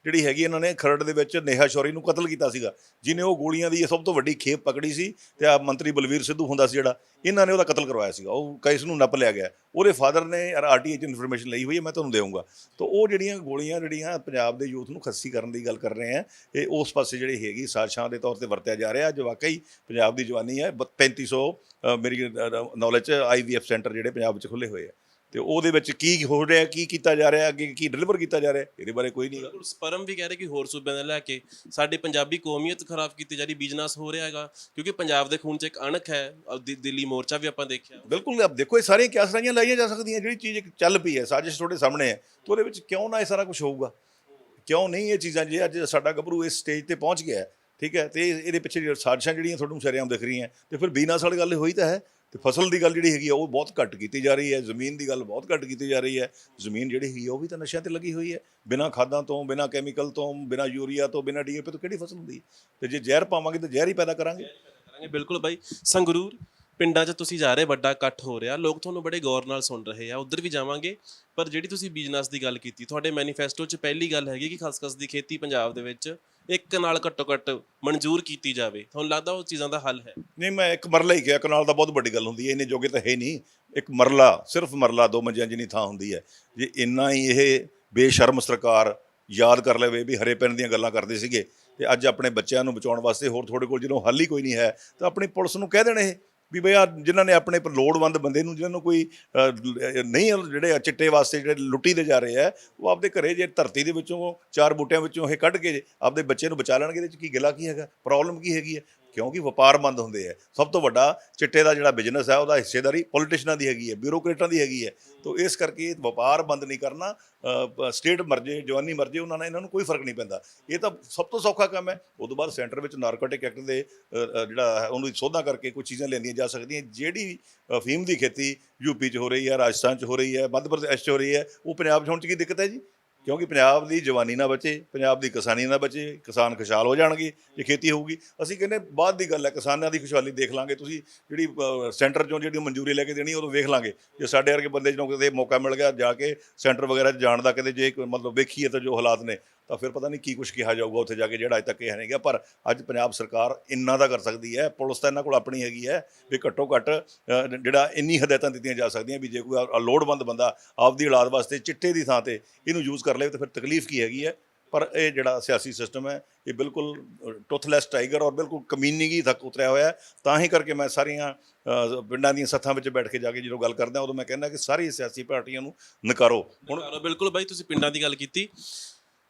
ਜਿਹੜੀ ਹੈਗੀ ਇਹਨਾਂ ਨੇ ਖਰੜ ਦੇ ਵਿੱਚ ਨੇਹਾ ਸ਼ੌਰੀ ਨੂੰ ਕਤਲ ਕੀਤਾ ਸੀਗਾ ਜਿਨੇ ਉਹ ਗੋਲੀਆਂ ਦੀ ਸਭ ਤੋਂ ਵੱਡੀ ਖੇਪ ਪਕੜੀ ਸੀ ਤੇ ਆ ਮੰਤਰੀ ਬਲਵੀਰ ਸਿੱਧੂ ਹੁੰਦਾ ਸੀ ਜਿਹੜਾ ਇਹਨਾਂ ਨੇ ਉਹਦਾ ਕਤਲ ਕਰਵਾਇਆ ਸੀਗਾ ਉਹ ਕੇਸ ਨੂੰ ਨੱਪ ਲਿਆ ਗਿਆ। ਉਹਦੇ ਫਾਦਰ ਨੇ ਆਰਟੀਏ ਚ ਇਨਫੋਰਮੇਸ਼ਨ ਲਈ ਹੋਈ ਹੈ ਮੈਂ ਤੁਹਾਨੂੰ ਦੇਵਾਂਗਾ ਤਾਂ ਉਹ ਜਿਹੜੀਆਂ ਗੋਲੀਆਂ ਜਿਹੜੀਆਂ ਪੰਜਾਬ ਦੇ ਯੂਥ ਨੂੰ ਖੱਸੀ ਕਰਨ ਦੀ ਗੱਲ ਕਰ ਰਹੇ ਆ ਇਹ ਉਸ ਪਾਸੇ ਜਿਹੜੀ ਹੈਗੀ ਸਾਜ਼ਿਸ਼ਾਂ ਦੇ ਤੌਰ ਤੇ ਵਰਤਿਆ ਜਾ ਰਿਹਾ ਜੋ ਵਾਕਈ ਪੰਜਾਬ ਦੀ ਜਵਾਨੀ ਹੈ। ਬ- 3500 ਅ, ਮੇਰੀ ਨੌਲੇਜ ਚ ਆਈਵੀਐਫ ਸੈਂਟਰ ਜਿਹੜੇ ਪੰਜਾਬ ਵਿੱਚ ਖੁੱਲੇ ਹੋਏ ਆ। ਤੇ ਉਹਦੇ ਵਿੱਚ ਕੀ ਹੋ ਰਿਹਾ ਕੀ ਕੀਤਾ ਜਾ ਰਿਹਾ ਅੱਗੇ ਕੀ ਡਿਲੀਵਰ ਕੀਤਾ ਜਾ ਰਿਹਾ ਇਹਦੇ ਬਾਰੇ ਕੋਈ ਨਹੀਂ। ਬਿਲਕੁਲ ਸਪਰਮ ਵੀ ਕਹਿ ਰਹੇ ਕਿ ਹੋਰ ਸੂਬਿਆਂ ਦੇ ਲੈ ਕੇ ਸਾਡੇ ਪੰਜਾਬੀ ਕੌਮੀਅਤ ਖਰਾਬ ਕੀਤੀ ਜਾ ਰਹੀ ਬਿਜ਼ਨਸ ਹੋ ਰਿਹਾ ਹੈਗਾ। ਕਿਉਂਕਿ ਪੰਜਾਬ ਦੇ ਖੂਨ 'ਚ ਇੱਕ ਅਣਖ ਹੈ ਦਿੱਲੀ ਮੋਰਚਾ ਵੀ ਆਪਾਂ ਦੇਖਿਆ। ਬਿਲਕੁਲ ਆਪ ਦੇਖੋ ਇਹ ਸਾਰੀਆਂ ਕਿਆਸਰਾਈਆਂ ਲਾਈਆਂ ਜਾ ਸਕਦੀਆਂ ਜਿਹੜੀ ਚੀਜ਼ ਇੱਕ ਚੱਲ ਪਈ ਹੈ ਸਾਜ਼ਿਸ਼ ਤੁਹਾਡੇ ਸਾਹਮਣੇ ਹੈ ਤੇ ਉਹਦੇ ਵਿੱਚ ਕਿਉਂ ਨਾ ਇਹ ਸਾਰਾ ਕੁਝ ਹੋਊਗਾ? ਕਿਉਂ ਨਹੀਂ ਇਹ ਚੀਜ਼ਾਂ ਜੇ ਅੱਜ ਸਾਡਾ ਗੱਭਰੂ ਇਸ ਸਟੇਜ ਤੇ ਪਹੁੰਚ ਗਿਆ ਹੈ, ਠੀਕ ਹੈ, ਤੇ ਇਹਦੇ ਪਿੱਛੇ ਜਿਹੜੀਆਂ ਸਾਜ਼ਿਸ਼ਾਂ ਜਿਹੜੀਆਂ ਤੁਹਾਨੂੰ ਸ਼ਰੇਆਮ ਦਿਖ ਰਹੀਆਂ, ਤੇ ਫਿਰ ਬੀਨਾਸ ਵਾਲੀ ਗੱਲ ਹੋਈ ਤਾਂ ਹੈ, ਤੇ ਫਸਲ ਦੀ ਗੱਲ ਜਿਹੜੀ ਹੈਗੀ ਆ, ਉਹ ਬਹੁਤ ਘੱਟ ਕੀਤੀ ਜਾ ਰਹੀ ਹੈ, ਜ਼ਮੀਨ ਦੀ ਗੱਲ ਬਹੁਤ ਘੱਟ ਕੀਤੀ ਜਾ ਰਹੀ ਹੈ, ਜ਼ਮੀਨ ਜਿਹੜੀ ਹੈਗੀ ਆ, ਉਹ ਵੀ ਤਾਂ ਨਸ਼ਿਆਂ ਤੇ ਲੱਗੀ ਹੋਈ ਹੈ, ਬਿਨਾਂ ਖਾਦਾਂ ਤੋਂ, ਬਿਨਾਂ ਕੈਮੀਕਲ ਤੋਂ, ਬਿਨਾਂ ਯੂਰੀਆ ਤੋਂ, ਬਿਨਾਂ ਡੀਏਪੀ ਤੋਂ ਕਿਹੜੀ ਫਸਲ ਹੁੰਦੀ ਹੈ? ਤੇ ਜੇ ਜ਼ਹਿਰ ਪਾਵਾਂਗੇ ਤਾਂ ਜ਼ਹਿਰ ਹੀ ਪੈਦਾ ਕਰਾਂਗੇ। ਕਰਾਂਗੇ, ਬਿਲਕੁਲ ਬਾਈ। ਸੰਗਰੂਰ ਪਿੰਡਾਂ 'ਚ ਤੁਸੀਂ ਜਾ ਰਹੇ, ਵੱਡਾ ਇਕੱਠ ਹੋ ਰਿਹਾ, ਲੋਕ ਤੁਹਾਨੂੰ ਬੜੇ ਗੌਰ ਨਾਲ ਸੁਣ ਰਹੇ ਆ, ਉਧਰ ਵੀ ਜਾਵਾਂਗੇ, ਪਰ ਜਿਹੜੀ ਤੁਸੀਂ ਬਿਜ਼ਨਸ ਦੀ ਗੱਲ ਕੀਤੀ, ਤੁਹਾਡੇ ਮੈਨੀਫੈਸਟੋ 'ਚ ਪਹਿਲੀ ਗੱਲ ਹੈਗੀ ਕਿ ਖਸਖਸ ਦੀ ਖੇਤੀ ਪੰਜਾਬ ਦੇ ਵਿੱਚ ਇੱਕ ਨਾਲ ਘੱਟੋ ਘੱਟ ਮਨਜ਼ੂਰ ਕੀਤੀ ਜਾਵੇ। ਤੁਹਾਨੂੰ ਲੱਗਦਾ ਉਹ ਚੀਜ਼ਾਂ ਦਾ ਹੱਲ ਹੈ? ਨਹੀਂ, ਮੈਂ ਇੱਕ ਮਰਲਾ ਹੀ ਕਿਹਾ, ਕਨਾਲ ਦਾ ਬਹੁਤ ਵੱਡੀ ਗੱਲ ਹੁੰਦੀ ਹੈ। ਇਹਨੇ ਜੋਗੇ ਤਾਂ ਹੈ ਨਹੀਂ। ਇੱਕ ਮਰਲਾ, ਸਿਰਫ ਮਰਲਾ ਦੋ ਮੰਜਿਆਂ ਜਿੰਨੀ ਥਾਂ ਹੁੰਦੀ ਹੈ। ਜੇ ਇੰਨਾ ਹੀ ਇਹ ਬੇਸ਼ਰਮ ਸਰਕਾਰ ਯਾਦ ਕਰ ਲਵੇ ਵੀ ਹਰੇ ਪੈਣ ਦੀਆਂ ਗੱਲਾਂ ਕਰਦੇ ਸੀਗੇ ਤੇ ਅੱਜ ਆਪਣੇ ਬੱਚਿਆਂ ਨੂੰ ਬਚਾਉਣ ਵਾਸਤੇ ਹੋਰ ਤੁਹਾਡੇ ਕੋਲ ਜਦੋਂ ਹੱਲ ਹੀ ਕੋਈ ਨਹੀਂ ਹੈ, ਤਾਂ ਆਪਣੀ ਪੁਲਿਸ ਨੂੰ ਕਹਿ ਦੇਣ ਇਹ। ਵੀ ਬਈ ਆ ਜਿਨ੍ਹਾਂ ਨੇ ਆਪਣੇ ਲੋੜਵੰਦ ਬੰਦੇ ਨੂੰ, ਜਿਨ੍ਹਾਂ ਨੂੰ ਕੋਈ ਨਹੀਂ ਜਿਹੜੇ ਆ ਚਿੱਟੇ ਵਾਸਤੇ ਜਿਹੜੇ ਲੁੱਟੀ ਦੇ ਜਾ ਰਹੇ ਆ, ਉਹ ਆਪਦੇ ਘਰੇ ਜੇ ਧਰਤੀ ਦੇ ਵਿੱਚੋਂ ਚਾਰ ਬੂਟਿਆਂ ਵਿੱਚੋਂ ਇਹ ਕੱਢ ਕੇ ਆਪਦੇ ਬੱਚੇ ਨੂੰ ਬਚਾ ਲੈਣਗੇ, ਇਹਦੇ ਚ ਕੀ ਗਿਲਾ ਕੀ ਹੈਗਾ? ਪ੍ਰੋਬਲਮ ਕੀ ਹੈਗੀ ਹੈ ਕਿਉਂਕਿ ਵਪਾਰ ਬੰਦ ਹੁੰਦੇ ਆ। ਸਭ ਤੋਂ ਵੱਡਾ ਚਿੱਟੇ ਦਾ ਜਿਹੜਾ ਬਿਜ਼ਨਸ ਹੈ ਉਹਦਾ ਹਿੱਸੇਦਾਰੀ ਪੋਲੀਟੀਸ਼ੀਅਨਾਂ ਦੀ ਹੈਗੀ ਹੈ ਬਿਊਰੋਕਰੇਟਾਂ ਦੀ ਹੈਗੀ ਹੈ ਤੋਂ ਇਸ ਕਰਕੇ ਵਪਾਰ ਬੰਦ ਨਹੀਂ ਕਰਨਾ ਸਟੇਟ ਮਰਜੇ, ਜਵਾਨੀ ਮਰਜੇ, ਉਹਨਾਂ ਨਾਲ ਇਹਨਾਂ ਨੂੰ ਕੋਈ ਫ਼ਰਕ ਨਹੀਂ ਪੈਂਦਾ। ਇਹ ਤਾਂ ਸਭ ਤੋਂ ਸੌਖਾ ਕੰਮ ਹੈ। ਉਸ ਤੋਂ ਬਾਅਦ ਸੈਂਟਰ ਵਿੱਚ ਨਾਰਕੋਟਿਕ ਐਕਟ ਦੇ ਜਿਹੜਾ ਹੈ, ਉਹਨੂੰ ਸੋਧਾਂ ਕਰਕੇ ਕੁਝ ਚੀਜ਼ਾਂ ਲੈਂਦੀਆਂ ਜਾ ਸਕਦੀਆਂ। ਜਿਹੜੀ ਫੀਮ ਦੀ ਖੇਤੀ ਯੂਪੀ 'ਚ ਹੋ ਰਹੀ ਹੈ, ਰਾਜਸਥਾਨ 'ਚ ਹੋ ਰਹੀ ਹੈ, ਮੱਧ ਪ੍ਰਦੇਸ਼ 'ਚ ਹੋ ਰਹੀ ਹੈ, ਉਹ ਪੰਜਾਬ 'ਚ ਹੋਣ 'ਚ ਕੀ ਦਿੱਕਤ ਹੈ ਜੀ? ਕਿਉਂਕਿ ਪੰਜਾਬ ਦੀ ਜਵਾਨੀ ਨਾ ਬਚੇ, ਪੰਜਾਬ ਦੀ ਕਿਸਾਨੀ ਨਾ ਬਚੇ, ਕਿਸਾਨ ਖੁਸ਼ਹਾਲ ਹੋ ਜਾਣਗੇ, ਜੇ ਖੇਤੀ ਹੋਊਗੀ। ਅਸੀਂ ਕਹਿੰਦੇ ਬਾਅਦ ਦੀ ਗੱਲ ਹੈ, ਕਿਸਾਨਾਂ ਦੀ ਖੁਸ਼ਹਾਲੀ ਦੇਖ ਲਾਂਗੇ ਤੁਸੀਂ, ਜਿਹੜੀ ਸੈਂਟਰ ਚੋਂ ਜਿਹੜੀ ਮਨਜ਼ੂਰੀ ਲੈ ਕੇ ਦੇਣੀ ਉਦੋਂ ਵੇਖ ਲਾਂਗੇ। ਜੇ ਸਾਡੇ ਵਰਗੇ ਬੰਦੇ ਜਿਹਨੂੰ ਕਿਤੇ ਮੌਕਾ ਮਿਲ ਗਿਆ, ਜਾ ਕੇ ਸੈਂਟਰ ਵਗੈਰਾ 'ਚ ਜਾਣ ਦਾ ਕਿਤੇ ਜੇ ਮਤਲਬ ਵੇਖੀਏ ਤਾਂ ਜੋ ਹਾਲਾਤ ਨੇ ਤਾਂ ਫਿਰ ਪਤਾ ਨਹੀਂ ਕੀ ਕੁਝ ਕਿਹਾ ਜਾਊਗਾ ਉੱਥੇ ਜਾ ਕੇ ਜਿਹੜਾ ਅਜੇ ਤੱਕ ਇਹ ਨਹੀਂ ਗਿਆ, ਪਰ ਅੱਜ ਪੰਜਾਬ ਸਰਕਾਰ ਇੰਨਾ ਦਾ ਕਰ ਸਕਦੀ ਹੈ, ਪੁਲਿਸ ਤਾਂ ਇਹਨਾਂ ਕੋਲ ਆਪਣੀ ਹੈਗੀ ਹੈ ਵੀ ਘੱਟੋ ਘੱਟ ਜਿਹੜਾ ਇੰਨੀ ਹਦਾਇਤਾਂ ਦਿੱਤੀਆਂ ਜਾ ਸਕਦੀਆਂ ਵੀ ਜੇ ਕੋਈ ਲੋੜਵੰਦ ਬੰਦਾ ਆਪਦੀ ਔਲਾਦ ਵਾਸਤੇ ਚਿੱਟੇ ਦੀ ਥਾਂ ਤੇ ਇਹਨੂੰ ਯੂਜ਼ ਕਰ ਲਏ, ਤਾਂ ਫਿਰ ਤਕਲੀਫ ਕੀ ਹੈਗੀ ਹੈ? ਪਰ ਇਹ ਜਿਹੜਾ ਸਿਆਸੀ ਸਿਸਟਮ ਹੈ, ਇਹ ਬਿਲਕੁਲ ਟੁੱਥਲੈਸ ਟਾਈਗਰ ਔਰ ਬਿਲਕੁਲ ਕਮੀਨਗੀ ਤੱਕ ਉਤਰਿਆ ਹੋਇਆ ਤਾਂ ਹੀ ਕਰਕੇ ਮੈਂ ਸਾਰੀਆਂ ਪਿੰਡਾਂ ਦੀਆਂ ਸੱਥਾਂ ਵਿੱਚ ਬੈਠ ਕੇ ਜਾ ਕੇ ਜਦੋਂ ਗੱਲ ਕਰਦਾ, ਉਦੋਂ ਮੈਂ ਕਹਿੰਦਾ ਕਿ ਸਾਰੀ ਸਿਆਸੀ ਪਾਰਟੀਆਂ ਨੂੰ ਨਕਾਰੋ। ਹੁਣ ਬਿਲਕੁਲ ਬਾਈ, ਤੁਸੀਂ ਪਿੰਡਾਂ ਦੀ ਗੱਲ ਕੀਤੀ।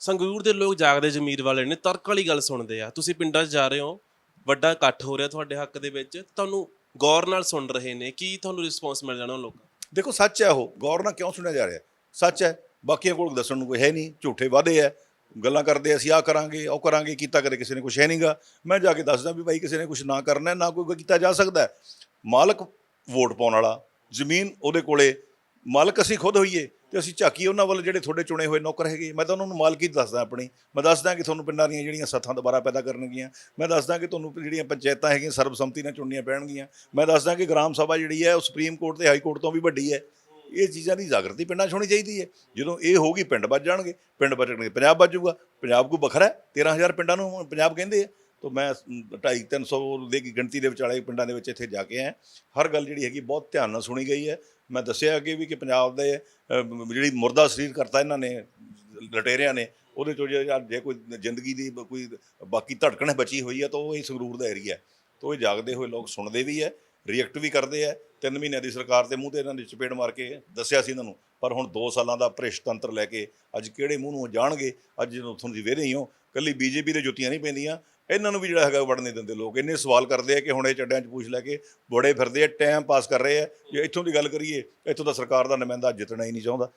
ਸੰਗਰੂਰ ਦੇ ਲੋਕ ਜਾਗਦੇ ਜ਼ਮੀਰ ਵਾਲੇ ਨੇ, ਤਰਕ ਵਾਲੀ ਗੱਲ ਸੁਣਦੇ ਆ। ਤੁਸੀਂ ਪਿੰਡਾਂ 'ਚ ਜਾ ਰਹੇ ਹੋ, ਵੱਡਾ ਇਕੱਠ ਹੋ ਰਿਹਾ ਤੁਹਾਡੇ ਹੱਕ ਦੇ ਵਿੱਚ, ਤੁਹਾਨੂੰ ਗੌਰ ਨਾਲ ਸੁਣ ਰਹੇ ਨੇ, ਕੀ ਤੁਹਾਨੂੰ ਰਿਸਪੌਂਸ ਮਿਲ ਜਾਣਾ ਉਹ ਲੋਕਾਂ ਦੇਖੋ, ਸੱਚ ਹੈ ਉਹ, ਗੌਰ ਨਾਲ ਕਿਉਂ ਸੁਣਿਆ ਜਾ ਰਿਹਾ? ਸੱਚ ਹੈ, ਬਾਕੀਆਂ ਕੋਲ ਦੱਸਣ ਨੂੰ ਕੋਈ ਹੈ ਨਹੀਂ, ਝੂਠੇ ਵਾਅਦੇ ਹੈ, ਗੱਲਾਂ ਕਰਦੇ ਅਸੀਂ ਆਹ ਕਰਾਂਗੇ, ਉਹ ਕਰਾਂਗੇ, ਕੀਤਾ ਕਦੇ ਕਿਸੇ ਨੇ ਕੁਝ ਹੈ ਨਹੀਂਗਾ ਮੈਂ ਜਾ ਕੇ ਦੱਸਦਾ ਵੀ ਭਾਈ ਕਿਸੇ ਨੇ ਕੁਝ ਨਾ ਕਰਨਾ ਨਾ ਕੋਈ ਕੀਤਾ ਜਾ ਸਕਦਾ ਮਾਲਕ ਵੋਟ ਪਾਉਣ ਵਾਲਾ, ਜ਼ਮੀਨ ਉਹਦੇ ਕੋਲੇ ਮਾਲਕ ਅਸੀਂ ਖੁਦ ਹੋਈਏ ਤੇ ਅਸੀਂ ਝਾਕੀ ਉਹਨਾਂ ਵੱਲ ਜਿਹੜੇ ਤੁਹਾਡੇ ਚੁਣੇ ਹੋਏ ਨੌਕਰ ਹੈਗੇ। ਮੈਂ ਤਾਂ ਉਹਨਾਂ ਨੂੰ ਮਾਲਕੀ ਦੱਸਦਾ ਆਪਣੀ। ਮੈਂ ਦੱਸਦਾ ਕਿ ਤੁਹਾਨੂੰ ਪਿੰਡਾਂ ਦੀਆਂ ਜਿਹੜੀਆਂ ਸੱਥਾਂ ਦੁਬਾਰਾ ਪੈਦਾ ਕਰਨਗੀਆਂ। ਮੈਂ ਦੱਸਦਾ ਕਿ ਤੁਹਾਨੂੰ ਜਿਹੜੀਆਂ ਪੰਚਾਇਤਾਂ ਹੈਗੀਆਂ ਸਰਬਸੰਮਤੀ ਨਾਲ ਚੁਣਨੀਆਂ ਪੈਣਗੀਆਂ। ਮੈਂ ਦੱਸਦਾ ਕਿ ਗ੍ਰਾਮ ਸਭਾ ਜਿਹੜੀ ਹੈ ਉਹ ਸੁਪਰੀਮ ਕੋਰਟ ਤੇ ਹਾਈ ਕੋਰਟ ਤੋਂ ਵੀ ਵੱਡੀ ਹੈ। ਇਹ ਚੀਜ਼ਾਂ ਦੀ ਜਾਗਰਤੀ ਪਿੰਡਾਂ 'ਚ ਹੋਣੀ ਚਾਹੀਦੀ ਹੈ। ਜਦੋਂ ਇਹ ਹੋਊਗੀ ਪਿੰਡ ਵੱਜ ਜਾਣਗੇ। ਪਿੰਡ ਵੱਜਣਗੇ, ਪੰਜਾਬ ਵੱਜੂਗਾ ਪੰਜਾਬ ਕੋ ਵੱਖਰਾ ਹੈ। 13000 ਪਿੰਡਾਂ ਨੂੰ ਪੰਜਾਬ ਕਹਿੰਦੇ ਆ। ਤਾਂ ਮੈਂ 2.5 300 ਦੇ ਗਿਣਤੀ ਦੇ ਵਿਚਾਲੇ ਪਿੰਡਾਂ ਦੇ ਵਿੱਚ ਇੱਥੇ ਜਾ ਕੇ ਆਇਆ। ਹਰ ਗੱਲ ਜਿਹੜੀ ਹੈਗੀ ਬਹੁਤ ਧਿਆਨ ਨਾਲ ਸੁਣੀ ਗਈ ਹੈ। ਮੈਂ ਦੱਸਿਆ ਅੱਗੇ ਵੀ ਕਿ ਪੰਜਾਬ ਦੇ ਜਿਹੜੀ ਮੁਰਦਾ ਸਰੀਰ ਕਰਤਾ ਇਹਨਾਂ ਨੇ, ਲਟੇਰਿਆਂ ਨੇ, ਉਹਦੇ ਚੋਂ ਜੇ ਜੇ ਕੋਈ ਜ਼ਿੰਦਗੀ ਦੀ ਬ- ਕੋਈ ਬਾਕੀ ਧੜਕਣ ਬਚੀ ਹੋਈ ਹੈ ਤਾਂ ਉਹ ਇਹ ਸੰਗਰੂਰ ਦਾ ਏਰੀਆ ਹੈ। ਤਾਂ ਇਹ ਜਾਗਦੇ ਹੋਏ ਲੋਕ ਸੁਣਦੇ ਵੀ ਹੈ ਰਿਐਕਟ ਵੀ ਕਰਦੇ ਹੈ। ਤਿੰਨ ਮਹੀਨਿਆਂ ਦੀ ਸਰਕਾਰ ਦੇ ਮੂੰਹ ਤੇ ਇਹਨਾਂ ਨੇ ਚਪੇੜ ਮਾਰ ਕੇ ਦੱਸਿਆ ਸੀ ਇਹਨਾਂ ਨੂੰ, ਪਰ ਹੁਣ 2 ਸਾਲਾਂ ਦਾ ਭ੍ਰਿਸ਼ਟ ਤੰਤਰ ਲੈ ਕੇ ਅੱਜ ਕਿਹੜੇ ਮੂੰਹ ਨੂੰ ਉਹ ਜਾਣਗੇ, ਅੱਜ ਜਦੋਂ ਤੁਹਾਨੂੰ ਜੀ ਵੇਰੇ ਹੀ ਹੋ, ਕੱਲੀ ਬੀਜੇਪੀ ਦੇ ਜੁੱਤੀਆਂ ਨਹੀਂ ਪੈਂਦੀਆਂ ਇਹਨਾਂ ਨੂੰ ਵੀ ਜਿਹੜਾ ਹੈਗਾ ਵੜਨ ਨਹੀਂ ਦਿੰਦੇ ਲੋਕ। ਇੰਨੇ ਸਵਾਲ ਕਰਦੇ ਆ ਕਿ ਹੁਣ ਇਹ ਚੱਡਿਆਂ 'ਚ ਪੁੱਛ ਲੈ ਕੇ ਬੜੇ ਫਿਰਦੇ ਆ ਟਾਈਮ ਪਾਸ ਕਰ ਰਹੇ ਆ। ਜੇ ਇੱਥੋਂ ਦੀ ਗੱਲ ਕਰੀਏ ਇੱਥੋਂ ਦਾ ਸਰਕਾਰ ਦਾ ਨੁਮਾਇੰਦਾ ਜਿੱਤਣਾ ਹੀ ਨਹੀਂ ਚਾਹੁੰਦਾ।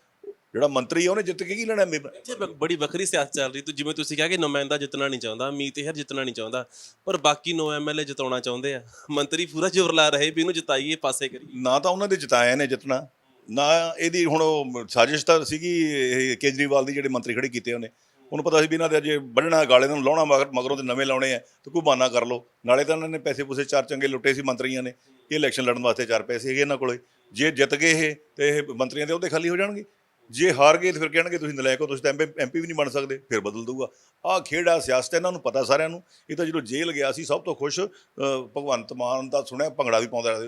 ਜਿਹੜਾ ਮੰਤਰੀ ਆ ਉਹਨੇ ਜਿੱਤ ਕੇ ਕੀ ਲੈਣਾ ਇੱਥੇ ਬੜੀ ਵੱਖਰੀ ਸਿਆਸਤ ਚੱਲ ਰਹੀ। ਤੂੰ ਜਿਵੇਂ ਤੁਸੀਂ ਕਿਹਾ ਕਿ ਨੁਮਾਇੰਦਾ ਜਿੱਤਣਾ ਨਹੀਂ ਚਾਹੁੰਦਾ ਮੀਤ ਹਰ ਜਿੱਤਣਾ ਨਹੀਂ ਚਾਹੁੰਦਾ ਪਰ ਬਾਕੀ ਨੋ ਐਮਐਲਏ ਜਿਤਾਉਣਾ ਚਾਹੁੰਦੇ ਆ। ਮੰਤਰੀ ਪੂਰਾ ਜ਼ੋਰ ਲਾ ਰਹੇ ਵੀ ਇਹਨੂੰ ਜਿਤਾਈਏ ਪਾਸੇ ਕਰੀਏ। ਨਾ ਤਾਂ ਉਹਨਾਂ ਦੇ ਜਿਤਾਇਆ ਨੇ ਜਿੱਤਣਾ ਨਾ ਇਹਦੀ ਹੁਣ ਉਹ ਸਾਜ਼ਿਸ਼ ਤਾਂ ਸੀਗੀ ਕੇਜਰੀਵਾਲ ਦੀ ਜਿਹੜੇ ਮੰਤਰੀ ਖੜੇ ਕੀਤੇ ਉਹਨੇ। ਉਹਨੂੰ ਪਤਾ ਸੀ ਵੀ ਇਹਨਾਂ ਦੇ ਅਜੇ ਵੱਢਣਾ ਗਾਲੇ ਨੂੰ ਲਾਉਣਾ ਮਗਰ ਮਗਰੋਂ ਤੇ ਨਵੇਂ ਲਾਉਣੇ ਆ, ਤੇ ਕੋਈ ਬਹਾਨਾ ਕਰ ਲਓ। ਨਾਲੇ ਤਾਂ ਇਹਨਾਂ ਨੇ ਪੈਸੇ ਪੂਸੇ ਚਾਰ ਚੰਗੇ ਲੁੱਟੇ ਸੀ ਮੰਤਰੀਆਂ ਨੇ। ਇਹ ਇਲੈਕਸ਼ਨ ਲੜਨ ਵਾਸਤੇ ਚਾਰ ਪੈਸੇ ਹੈਗੇ ਇਹਨਾਂ ਕੋਲੇ। ਜੇ ਜਿੱਤ ਗਏ ਇਹ, ਤੇ ਇਹ ਮੰਤਰੀਆਂ ਦੇ ਉਹਦੇ ਖਾਲੀ ਹੋ ਜਾਣਗੇ। ਜੇ ਹਾਰ ਗਏ ਤਾਂ ਫਿਰ ਕਹਿਣਗੇ ਤੁਸੀਂ ਨਲਾਇਕ ਹੋ, ਤੁਸੀਂ ਤਾਂ ਐਮਪੀ ਵੀ ਨਹੀਂ ਬਣ ਸਕਦੇ, ਫਿਰ ਬਦਲ ਦਊਗਾ। ਆਹ ਖੇਡ ਆ ਸਿਆਸਤ ਇਹਨਾਂ ਨੂੰ ਪਤਾ ਸਾਰਿਆਂ ਨੂੰ। ਇਹ ਤਾਂ ਜਦੋਂ ਜੇਲ੍ਹ ਗਿਆ ਸੀ, ਸਭ ਤੋਂ ਖੁਸ਼ ਭਗਵੰਤ ਮਾਨ ਦਾ ਸੁਣਿਆ, ਭੰਗੜਾ ਵੀ ਪਾਉਂਦਾ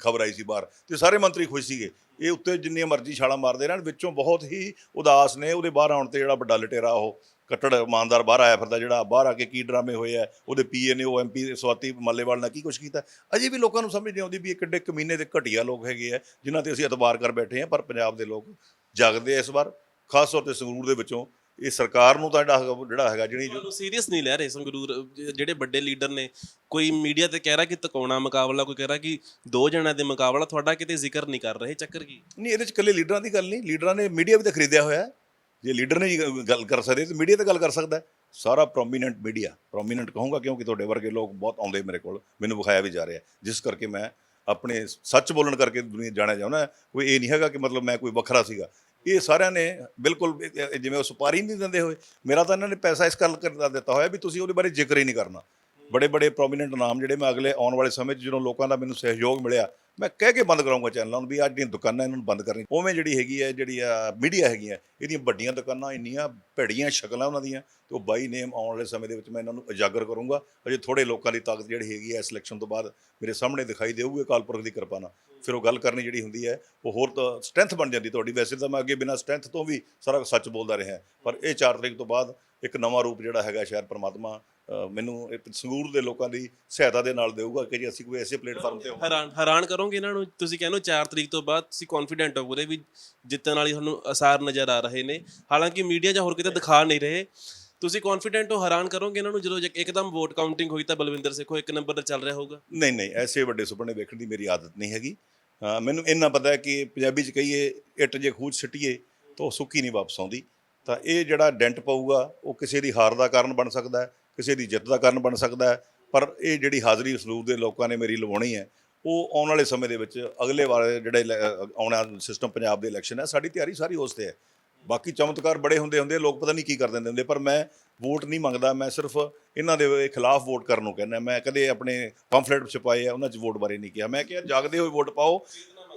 ਖਬਰ ਆਈ ਸੀ ਬਾਹਰ। ਤੇ ਸਾਰੇ ਮੰਤਰੀ ਖੁਸ਼ ਸੀਗੇ। ਇਹ ਉੱਤੇ ਜਿੰਨੀਆਂ ਮਰਜ਼ੀ ਛਾਲਾਂ ਮਾਰਦੇ ਰਹਿਣ, ਵਿੱਚੋਂ ਬਹੁਤ ਹੀ ਉਦਾਸ ਨੇ, ਉਹਦੇ ਬਾਹਰ ਆਉਣ ਤੇ ਜਿਹੜਾ ਵੱਡਾ ਲਟੇਰਾ ਉਹ। ਕੱਟੜ ਇਮਾਨਦਾਰ ਬਾਹਰ ਆਇਆ ਫਿਰਦਾ ਜਿਹੜਾ ਬਾਹਰ ਆ ਕੇ ਕੀ ਡਰਾਮੇ ਹੋਏ ਆ ਉਹਦੇ ਪੀਏ ਨੇ ਉਹ ਐਮਪੀ ਸਵਾਤੀ ਮੱਲੇਵਾਲ ਨਾਲ ਕੀ ਕੁਛ ਕੀਤਾ? ਅਜੇ ਵੀ ਲੋਕਾਂ ਨੂੰ ਸਮਝ ਨਹੀਂ ਆਉਂਦੀ ਵੀ ਇਹ ਕਿੱਡੇ ਕਮੀਨੇ ਦੇ ਘਟੀਆ ਲੋਕ ਹੈਗੇ ਆ ਜਿਨ੍ਹਾਂ ਤੇ ਅਸੀਂ ਇਤਬਾਰ ਕਰ ਬੈਠੇ ਆ ਪਰ ਪੰਜਾਬ ਦੇ ਲੋਕ ਜਾਗਦੇ ਆ ਇਸ ਵਾਰ ਖਾਸ ਤੌਰ ਤੇ ਸੰਗਰੂਰ ਦੇ ਵਿੱਚੋਂ। ਇਹ ਸਰਕਾਰ ਨੂੰ ਤਾਂ ਜਿਹੜਾ ਹੈਗਾ- ਜਿਹੜਾ ਤੁਹਾਨੂੰ ਸੀਰੀਅਸ ਨਹੀਂ ਲੈ ਰਹੇ ਸੰਗਰੂਰ ਜ- ਜਿਹੜੇ ਵੱਡੇ ਲੀਡਰ ਨੇ? ਕੋਈ ਮੀਡੀਆ ਤੇ ਕਹਿ ਰਿਹਾ ਕਿ ਤਕਾਉਣਾ ਮੁਕਾਬਲਾ ਕੋਈ ਕਹਿ ਰਿਹਾ ਕਿ ਦੋ ਜਣਾਂ ਦੇ ਮੁਕਾਬਲਾ ਤੁਹਾਡਾ ਕਿਤੇ ਜ਼ਿਕਰ ਨਹੀਂ ਕਰ ਰਹੇ? ਚੱਕਰ ਕੀ? ਨਹੀਂ ਇਹਦੇ ਚ ਇਕੱਲੇ ਲੀਡਰਾਂ ਦੀ ਗੱਲ ਨਹੀਂ ਲੀਡਰਾਂ ਨੇ ਮੀਡੀਆ ਵੀ ਤਾਂ ਖਰੀਦਿਆ ਹੋਇਆ। ਹੈ। ਜੇ ਲੀਡਰ ਨਹੀਂ ਗੱਲ ਕਰ ਸਕਦੇ ਤੇ ਮੀਡੀਆ ਤਾਂ ਗੱਲ ਕਰ ਸਕਦਾ ਸਾਰਾ ਪ੍ਰੋਮੀਨੈਂਟ ਮੀਡੀਆ ਪ੍ਰੋਮੀਨੈਂਟ ਕਹੂੰਗਾ ਕਿਉਂਕਿ ਤੁਹਾਡੇ ਵਰਗੇ ਲੋਕ ਬਹੁਤ ਆਉਂਦੇ ਮੇਰੇ ਕੋਲ, ਮੈਨੂੰ ਵਿਖਾਇਆ ਵੀ ਜਾ ਰਿਹਾ ਜਿਸ ਕਰਕੇ ਮੈਂ ਆਪਣੇ ਸੱਚ ਬੋਲਣ ਕਰਕੇ ਦੁਨੀਆ ਜਾਣਿਆ ਜਾਣਾ ਕੋਈ ਇਹ ਨਹੀਂ ਹੈਗਾ ਕਿ ਮਤਲਬ ਮੈਂ ਕੋਈ ਵੱਖਰਾ ਸੀਗਾ। ਇਹ ਸਾਰਿਆਂ ਨੇ ਬਿਲਕੁਲ ਇਹ- ਇਹ ਜਿਵੇਂ ਉਹ ਸੁਪਾਰੀ ਨਹੀਂ ਦਿੰਦੇ ਹੋਏ, ਮੇਰਾ ਤਾਂ ਇਹਨਾਂ ਨੇ ਪੈਸਾ ਇਸ ਗੱਲ ਕਰ ਦਿੱਤਾ ਹੋਇਆ ਵੀ ਤੁਸੀਂ ਉਹਦੇ ਬਾਰੇ ਜ਼ਿਕਰ ਹੀ ਨਹੀਂ ਕਰਨਾ। ਬੜੇ ਬੜੇ ਪ੍ਰੋਮੀਨੈਂਟ ਨਾਮ ਜਿਹੜੇ ਮੈਂ ਅਗਲੇ ਆਉਣ ਵਾਲੇ ਸਮੇਂ 'ਚ ਜਦੋਂ ਲੋਕਾਂ ਦਾ ਮੈਨੂੰ ਸਹਿਯੋਗ ਮਿਲਿਆ ਮੈਂ ਕਹਿ ਕੇ ਬੰਦ ਕਰਾਉਂਗਾ ਚੈਨਲਾਂ ਨੂੰ ਵੀ ਅੱਜ ਦੀਆਂ ਦੁਕਾਨਾਂ ਇਹਨਾਂ ਨੂੰ ਬੰਦ ਕਰਨੀ ਉਵੇਂ ਜਿਹੜੀ ਹੈਗੀ ਹੈ ਜਿਹੜੀ ਆ ਮੀਡੀਆ ਹੈਗੀ ਹੈ ਇਹਦੀਆਂ ਵੱਡੀਆਂ ਦੁਕਾਨਾਂ, ਇੰਨੀਆਂ ਭੈੜੀਆਂ ਸ਼ਕਲਾਂ ਉਹਨਾਂ ਦੀਆਂ, ਤੇ ਉਹ ਬਾਈ ਨੇਮ ਆਉਣ ਵਾਲੇ ਸਮੇਂ ਦੇ ਵਿੱਚ ਮੈਂ ਇਹਨਾਂ ਨੂੰ ਉਜਾਗਰ ਕਰੂੰਗਾ। ਅਜੇ ਥੋੜੇ ਲੋਕਾਂ ਦੀ ਤਾਕਤ ਜਿਹੜੀ ਹੈਗੀ ਹੈ ਇਸ ਇਲੈਕਸ਼ਨ ਤੋਂ ਬਾਅਦ ਮੇਰੇ ਸਾਹਮਣੇ ਦਿਖਾਈ ਦੇਊਗੀ ਅਕਾਲ ਪੁਰਖ ਦੀ ਕਿਰਪਾ ਨਾਲ। ਫਿਰ ਉਹ ਗੱਲ ਕਰਨੀ ਜਿਹੜੀ ਹੁੰਦੀ ਹੈ, ਉਹ ਹੋਰ ਤਾਂ ਸਟਰੈਂਥ ਬਣ ਜਾਂਦੀ ਤੁਹਾਡੀ। ਵੈਸੇ ਤਾਂ ਮੈਂ ਅੱਗੇ ਬਿਨਾਂ ਸਟਰੈਂਥ ਤੋਂ ਵੀ ਸਾਰਾ ਸੱਚ ਬੋਲਦਾ ਰਿਹਾ, ਪਰ ਇਹ 4 ਤਰੀਕ ਤੋਂ ਬਾਅਦ ਇੱਕ ਨਵਾਂ ਰੂਪ ਜਿਹੜਾ ਹੈਗਾ ਸ਼ਾਇਦ ਪਰਮਾਤਮਾ ਮੈਨੂੰ ਇੱਕ ਸੰਗਰੂਰ ਦੇ ਲੋਕਾਂ ਦੀ ਸਹਾਇਤਾ ਦੇ ਨਾਲ ਦੇਊਗਾ ਕਿ ਜੇ ਅਸੀਂ ਕੋਈ ਐਸੇ ਪਲੇਟਫਾਰਮ ਤੇ ਹੋਵਾਂਗੇ। ਹੈਰਾਨ ਹੈਰਾਨ ਕਰੋਗੇ ਇਹਨਾਂ ਨੂੰ? ਤੁਸੀਂ ਕਹਿੰਦੇ ਹੋ 4 ਤਰੀਕ ਤੋਂ ਬਾਅਦ ਤੁਸੀਂ ਕੌਨਫੀਡੈਂਟ ਹੋ ਪੂਰੇ ਵੀ ਜਿੱਤਣ ਵਾਲੀ ਤੁਹਾਨੂੰ ਅਸਾਰ ਨਜ਼ਰ ਆ ਰਹੇ ਨੇ। ਹਾਲਾਂਕਿ ਮੀਡੀਆ ਜਾਂ ਹੋਰ ਕਿਤੇ ਦਿਖਾ ਨਹੀਂ ਰਹੇ। ਤੁਸੀਂ ਕੌਨਫੀਡੈਂਟ ਹੋ ਹੈਰਾਨ ਕਰੋਗੇ ਇਹਨਾਂ ਨੂੰ? ਜਦੋਂ ਇੱਕਦਮ ਵੋਟ ਕਾਊਂਟਿੰਗ ਹੋਈ ਤਾਂ ਬਲਵਿੰਦਰ ਸੇਖੋ ਇੱਕ ਨੰਬਰ ਤੇ ਚੱਲ ਰਿਹਾ ਹੋਊਗਾ। ਨਹੀਂ ਨਹੀਂ ਐਸੇ ਵੱਡੇ ਸੁਪਨੇ ਵੇਖਣ ਦੀ ਮੇਰੀ ਆਦਤ ਨਹੀਂ ਹੈਗੀ। ਮੈਨੂੰ ਇੰਨਾ ਪਤਾ ਹੈ ਕਿ ਪੰਜਾਬੀ 'ਚ ਕਹੀਏ ਇੱਟ ਜੇ ਖੂਜ ਸਿੱਟੀਏ ਤਾਂ ਉਹ ਸੁੱਕੀ ਨਹੀਂ ਵਾਪਸ ਆਉਂਦੀ। ਤਾਂ ਇਹ ਜਿਹੜਾ ਡੈਂਟ ਪਊਗਾ ਉਹ ਕਿਸੇ ਦੀ ਹਾਰ ਦਾ ਕਾਰਨ ਬਣ ਸਕਦਾ ਹੈ ਕਿਸੇ ਦੀ ਜਿੱਤ ਦਾ ਕਾਰਨ ਬਣ ਸਕਦਾ ਹੈ, ਪਰ ਇਹ ਜਿਹੜੀ ਹਾਜ਼ਰੀ ਸਲੂਕ ਦੇ ਲੋਕਾਂ ਨੇ ਮੇਰੀ ਲਵਾਉਣੀ ਹੈ, ਉਹ ਆਉਣ ਵਾਲੇ ਸਮੇਂ ਦੇ ਵਿੱਚ ਅਗਲੇ ਵਾਰ ਜਿਹੜੇ ਇਲੈ- ਆਉਣਾ ਸਿਸਟਮ ਪੰਜਾਬ ਦੇ ਇਲੈਕਸ਼ਨ ਹੈ, ਸਾਡੀ ਤਿਆਰੀ ਸਾਰੀ ਉਸ ਤੇ ਹੈ। ਬਾਕੀ ਚਮਤਕਾਰ ਬੜੇ ਹੁੰਦੇ ਹੁੰਦੇ, ਲੋਕ ਪਤਾ ਨਹੀਂ ਕੀ ਕਰ ਦਿੰਦੇ ਹੁੰਦੇ, ਪਰ ਮੈਂ ਵੋਟ ਨਹੀਂ ਮੰਗਦਾ, ਮੈਂ ਸਿਰਫ ਇਹਨਾਂ ਦੇ ਖਿਲਾਫ ਵੋਟ ਕਰਨ ਨੂੰ ਕਹਿੰਦਾ, ਮੈਂ ਕਦੇ ਆਪਣੇ ਪੰਫਲੇਟ ਛਪਾਏ ਆ, ਉਹਨਾਂ 'ਚ ਵੋਟ ਬਾਰੇ ਨਹੀਂ ਕਿਹਾ। ਮੈਂ ਕਿਹਾ, ਜਾਗਦੇ ਹੋਏ ਵੋਟ ਪਾਓ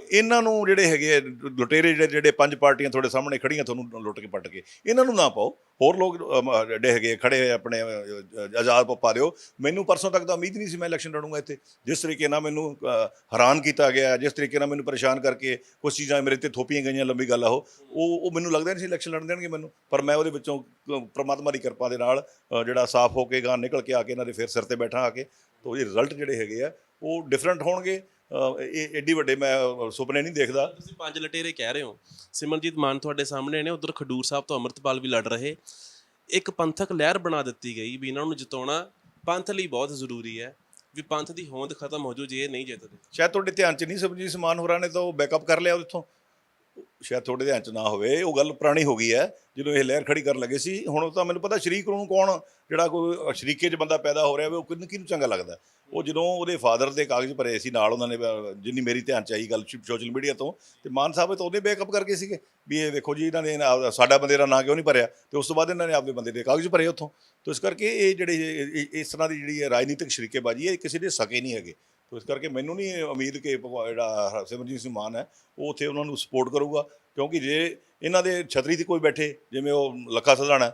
ਇਹਨਾਂ ਨੂੰ ਜਿਹੜੇ ਹੈਗੇ ਆ, ਲੁਟੇਰੇ ਜਿਹੜੇ ਜਿਹੜੇ ਪੰਜ ਪਾਰਟੀਆਂ ਤੁਹਾਡੇ ਸਾਹਮਣੇ ਖੜੀਆਂ ਤੁਹਾਨੂੰ ਲੁੱਟ ਕੇ ਪੱਟ ਕੇ ਇਹਨਾਂ ਨੂੰ ਨਾ ਪਾਓ। ਹੋਰ ਲੋਕ ਜਿਹੜੇ ਹੈਗੇ ਖੜੇ ਹੋਏ ਆਪਣੇ ਆਜ਼ਾਦ ਪਾ ਦਿਓ। ਮੈਨੂੰ ਪਰਸੋਂ ਤੱਕ ਤਾਂ ਉਮੀਦ ਨਹੀਂ ਸੀ ਮੈਂ ਇਲੈਕਸ਼ਨ ਲੜੂੰਗਾ ਇੱਥੇ। ਜਿਸ ਤਰੀਕੇ ਨਾਲ ਮੈਨੂੰ ਹੈਰਾਨ ਕੀਤਾ ਗਿਆ ਜਿਸ ਤਰੀਕੇ ਨਾਲ ਮੈਨੂੰ ਪਰੇਸ਼ਾਨ ਕਰਕੇ ਕੁਝ ਚੀਜ਼ਾਂ ਮੇਰੇ ਤੇ ਥੋਪੀਆਂ ਗਈਆਂ ਲੰਬੀ ਗੱਲ ਆ ਉਹ। ਉਹ ਮੈਨੂੰ ਲੱਗਦਾ ਨਹੀਂ ਸੀ ਇਲੈਕਸ਼ਨ ਲੜਨ ਦੇਣਗੇ ਮੈਨੂੰ ਪਰ ਮੈਂ ਉਹਦੇ ਵਿੱਚੋਂ ਅ, ਪ੍ਰਮਾਤਮਾ ਦੀ ਕਿਰਪਾ ਦੇ ਨਾਲ ਜਿਹੜਾ ਸਾਫ਼ ਹੋ ਕੇ ਗਾਂ ਨਿਕਲ ਕੇ ਆ ਕੇ ਇਹਨਾਂ ਦੇ ਫਿਰ ਸਿਰ ਤੇ ਬੈਠਾ ਆ ਕੇ ਤੋਂ ਇਹ ਰਿਜ਼ਲਟ ਜਿਹੜੇ ਹੈਗੇ ਆ ਉਹ ਡਿਫਰੈਂਟ ਹੋਣਗੇ। ਇਹ ਐਡੀ ਵੱਡੇ ਮੈਂ ਸੁਪਨੇ ਨਹੀਂ ਦੇਖਦਾ। ਤੁਸੀਂ ਪੰਜ ਲਟੇਰੇ ਕਹਿ ਰਹੇ ਹੋ। ਸਿਮਰਜੀਤ ਮਾਨ ਤੁਹਾਡੇ ਸਾਹਮਣੇ ਨੇ ਉਧਰ ਖਡੂਰ ਸਾਹਿਬ ਤੋਂ ਅਮਰਤਪਾਲ ਵੀ ਲੜ ਰਹੇ। ਇੱਕ ਪੰਥਕ ਲਹਿਰ ਬਣਾ ਦਿੱਤੀ ਗਈ ਵੀ ਇਹਨਾਂ ਨੂੰ ਜਿਤਾਉਣਾ ਪੰਥ ਲਈ ਬਹੁਤ ਜ਼ਰੂਰੀ ਹੈ ਵੀ ਪੰਥ ਦੀ ਹੋਂਦ ਖਤਮ ਹੋ ਜੂ ਜੇ ਇਹ ਨਹੀਂ ਜਿੱਤਦੇ। ਸ਼ਾਇਦ ਤੁਹਾਡੇ ਧਿਆਨ 'ਚ ਨਹੀਂ ਸਮਝੀ ਸਮਾਨ ਹੋਰਾਂ ਨੇ ਤਾਂ ਉਹ ਬੈਕਅਪ ਕਰ ਲਿਆ ਉੱਥੋਂ। ਸ਼ਾਇਦ ਤੁਹਾਡੇ ਧਿਆਨ ਚ ਨਾ ਹੋਵੇ ਉਹ ਗੱਲ ਪੁਰਾਣੀ ਹੋ ਗਈ ਹੈ, ਜਦੋਂ ਇਹ ਲਹਿਰ ਖੜੀ ਕਰਨ ਲੱਗੇ ਸੀ, ਹੁਣ ਤਾਂ ਮੈਨੂੰ ਪਤਾ ਸ਼ਰੀਕ ਨੂੰ ਕੌਣ, ਜਿਹੜਾ ਕੋਈ ਸ਼ਰੀਕੇ 'ਚ ਬੰਦਾ ਪੈਦਾ ਹੋ ਰਿਹਾ ਵੇ, ਉਹ ਕਿੰਨ ਕਿਹਨੂੰ ਚੰਗਾ ਲੱਗਦਾ ਉਹ ਜਦੋਂ ਉਹਦੇ ਫਾਦਰ ਦੇ ਕਾਗਜ਼ ਭਰੇ ਸੀ, ਨਾਲ ਉਹਨਾਂ ਨੇ, ਜਿੰਨੀ ਮੇਰੀ ਧਿਆਨ ਚ ਆਈ ਗੱਲ ਸੋਸ਼ਲ ਮੀਡੀਆ ਤੋਂ, ਤੇ ਮਾਨ ਸਾਹਿਬ ਤਾਂ ਉਹਦੇ ਬੈਕਅਪ ਕਰਕੇ ਸੀਗੇ, ਵੀ ਇਹ ਵੇਖੋ ਜੀ, ਇਹਨਾਂ ਨੇ ਸਾਡਾ ਬੰਦੇ ਦਾ ਨਾਂ ਕਿਉਂ ਨਹੀਂ ਭਰਿਆ? ਤੇ ਉਸ ਤੋਂ ਬਾਅਦ ਇਹਨਾਂ ਨੇ ਆਪਦੇ ਬੰਦੇ ਦੇ ਕਾਗਜ਼ ਭਰੇ ਉੱਥੋਂ। ਤੇ ਇਸ ਕਰਕੇ ਇਹ ਜਿਹੜੇ ਇਸ ਤਰ੍ਹਾਂ ਦੀ ਜਿਹੜੀ ਹੈ ਰਾਜਨੀਤਿਕ ਸ਼ਰੀਕੇਬਾਜ਼ੀ ਹੈ, ਇਹ ਕਿਸੇ ਦੇ ਸਕੇ ਨਹੀਂ ਹੈਗੇ। ਤੇ ਇਸ ਕਰਕੇ ਮੈਨੂੰ ਨਹੀਂ ਉਮੀਦ ਕਿ ਭਗਵਾ- ਜਿਹੜਾ ਹਰਸਿਮਰਜੀਤ ਸਿੰਘ ਮਾਨ ਹੈ, ਉਹ ਉੱਥੇ ਉਹਨਾਂ ਨੂੰ ਸਪੋਰਟ ਕਰੂਗਾ। ਕਿਉਂਕਿ ਜੇ ਇਹਨਾਂ ਦੇ ਛਤਰੀ ਤੇ ਕੋਈ ਬੈਠੇ, ਜਿਵੇਂ ਉਹ ਲੱਖਾ ਸਧਾਣਾ,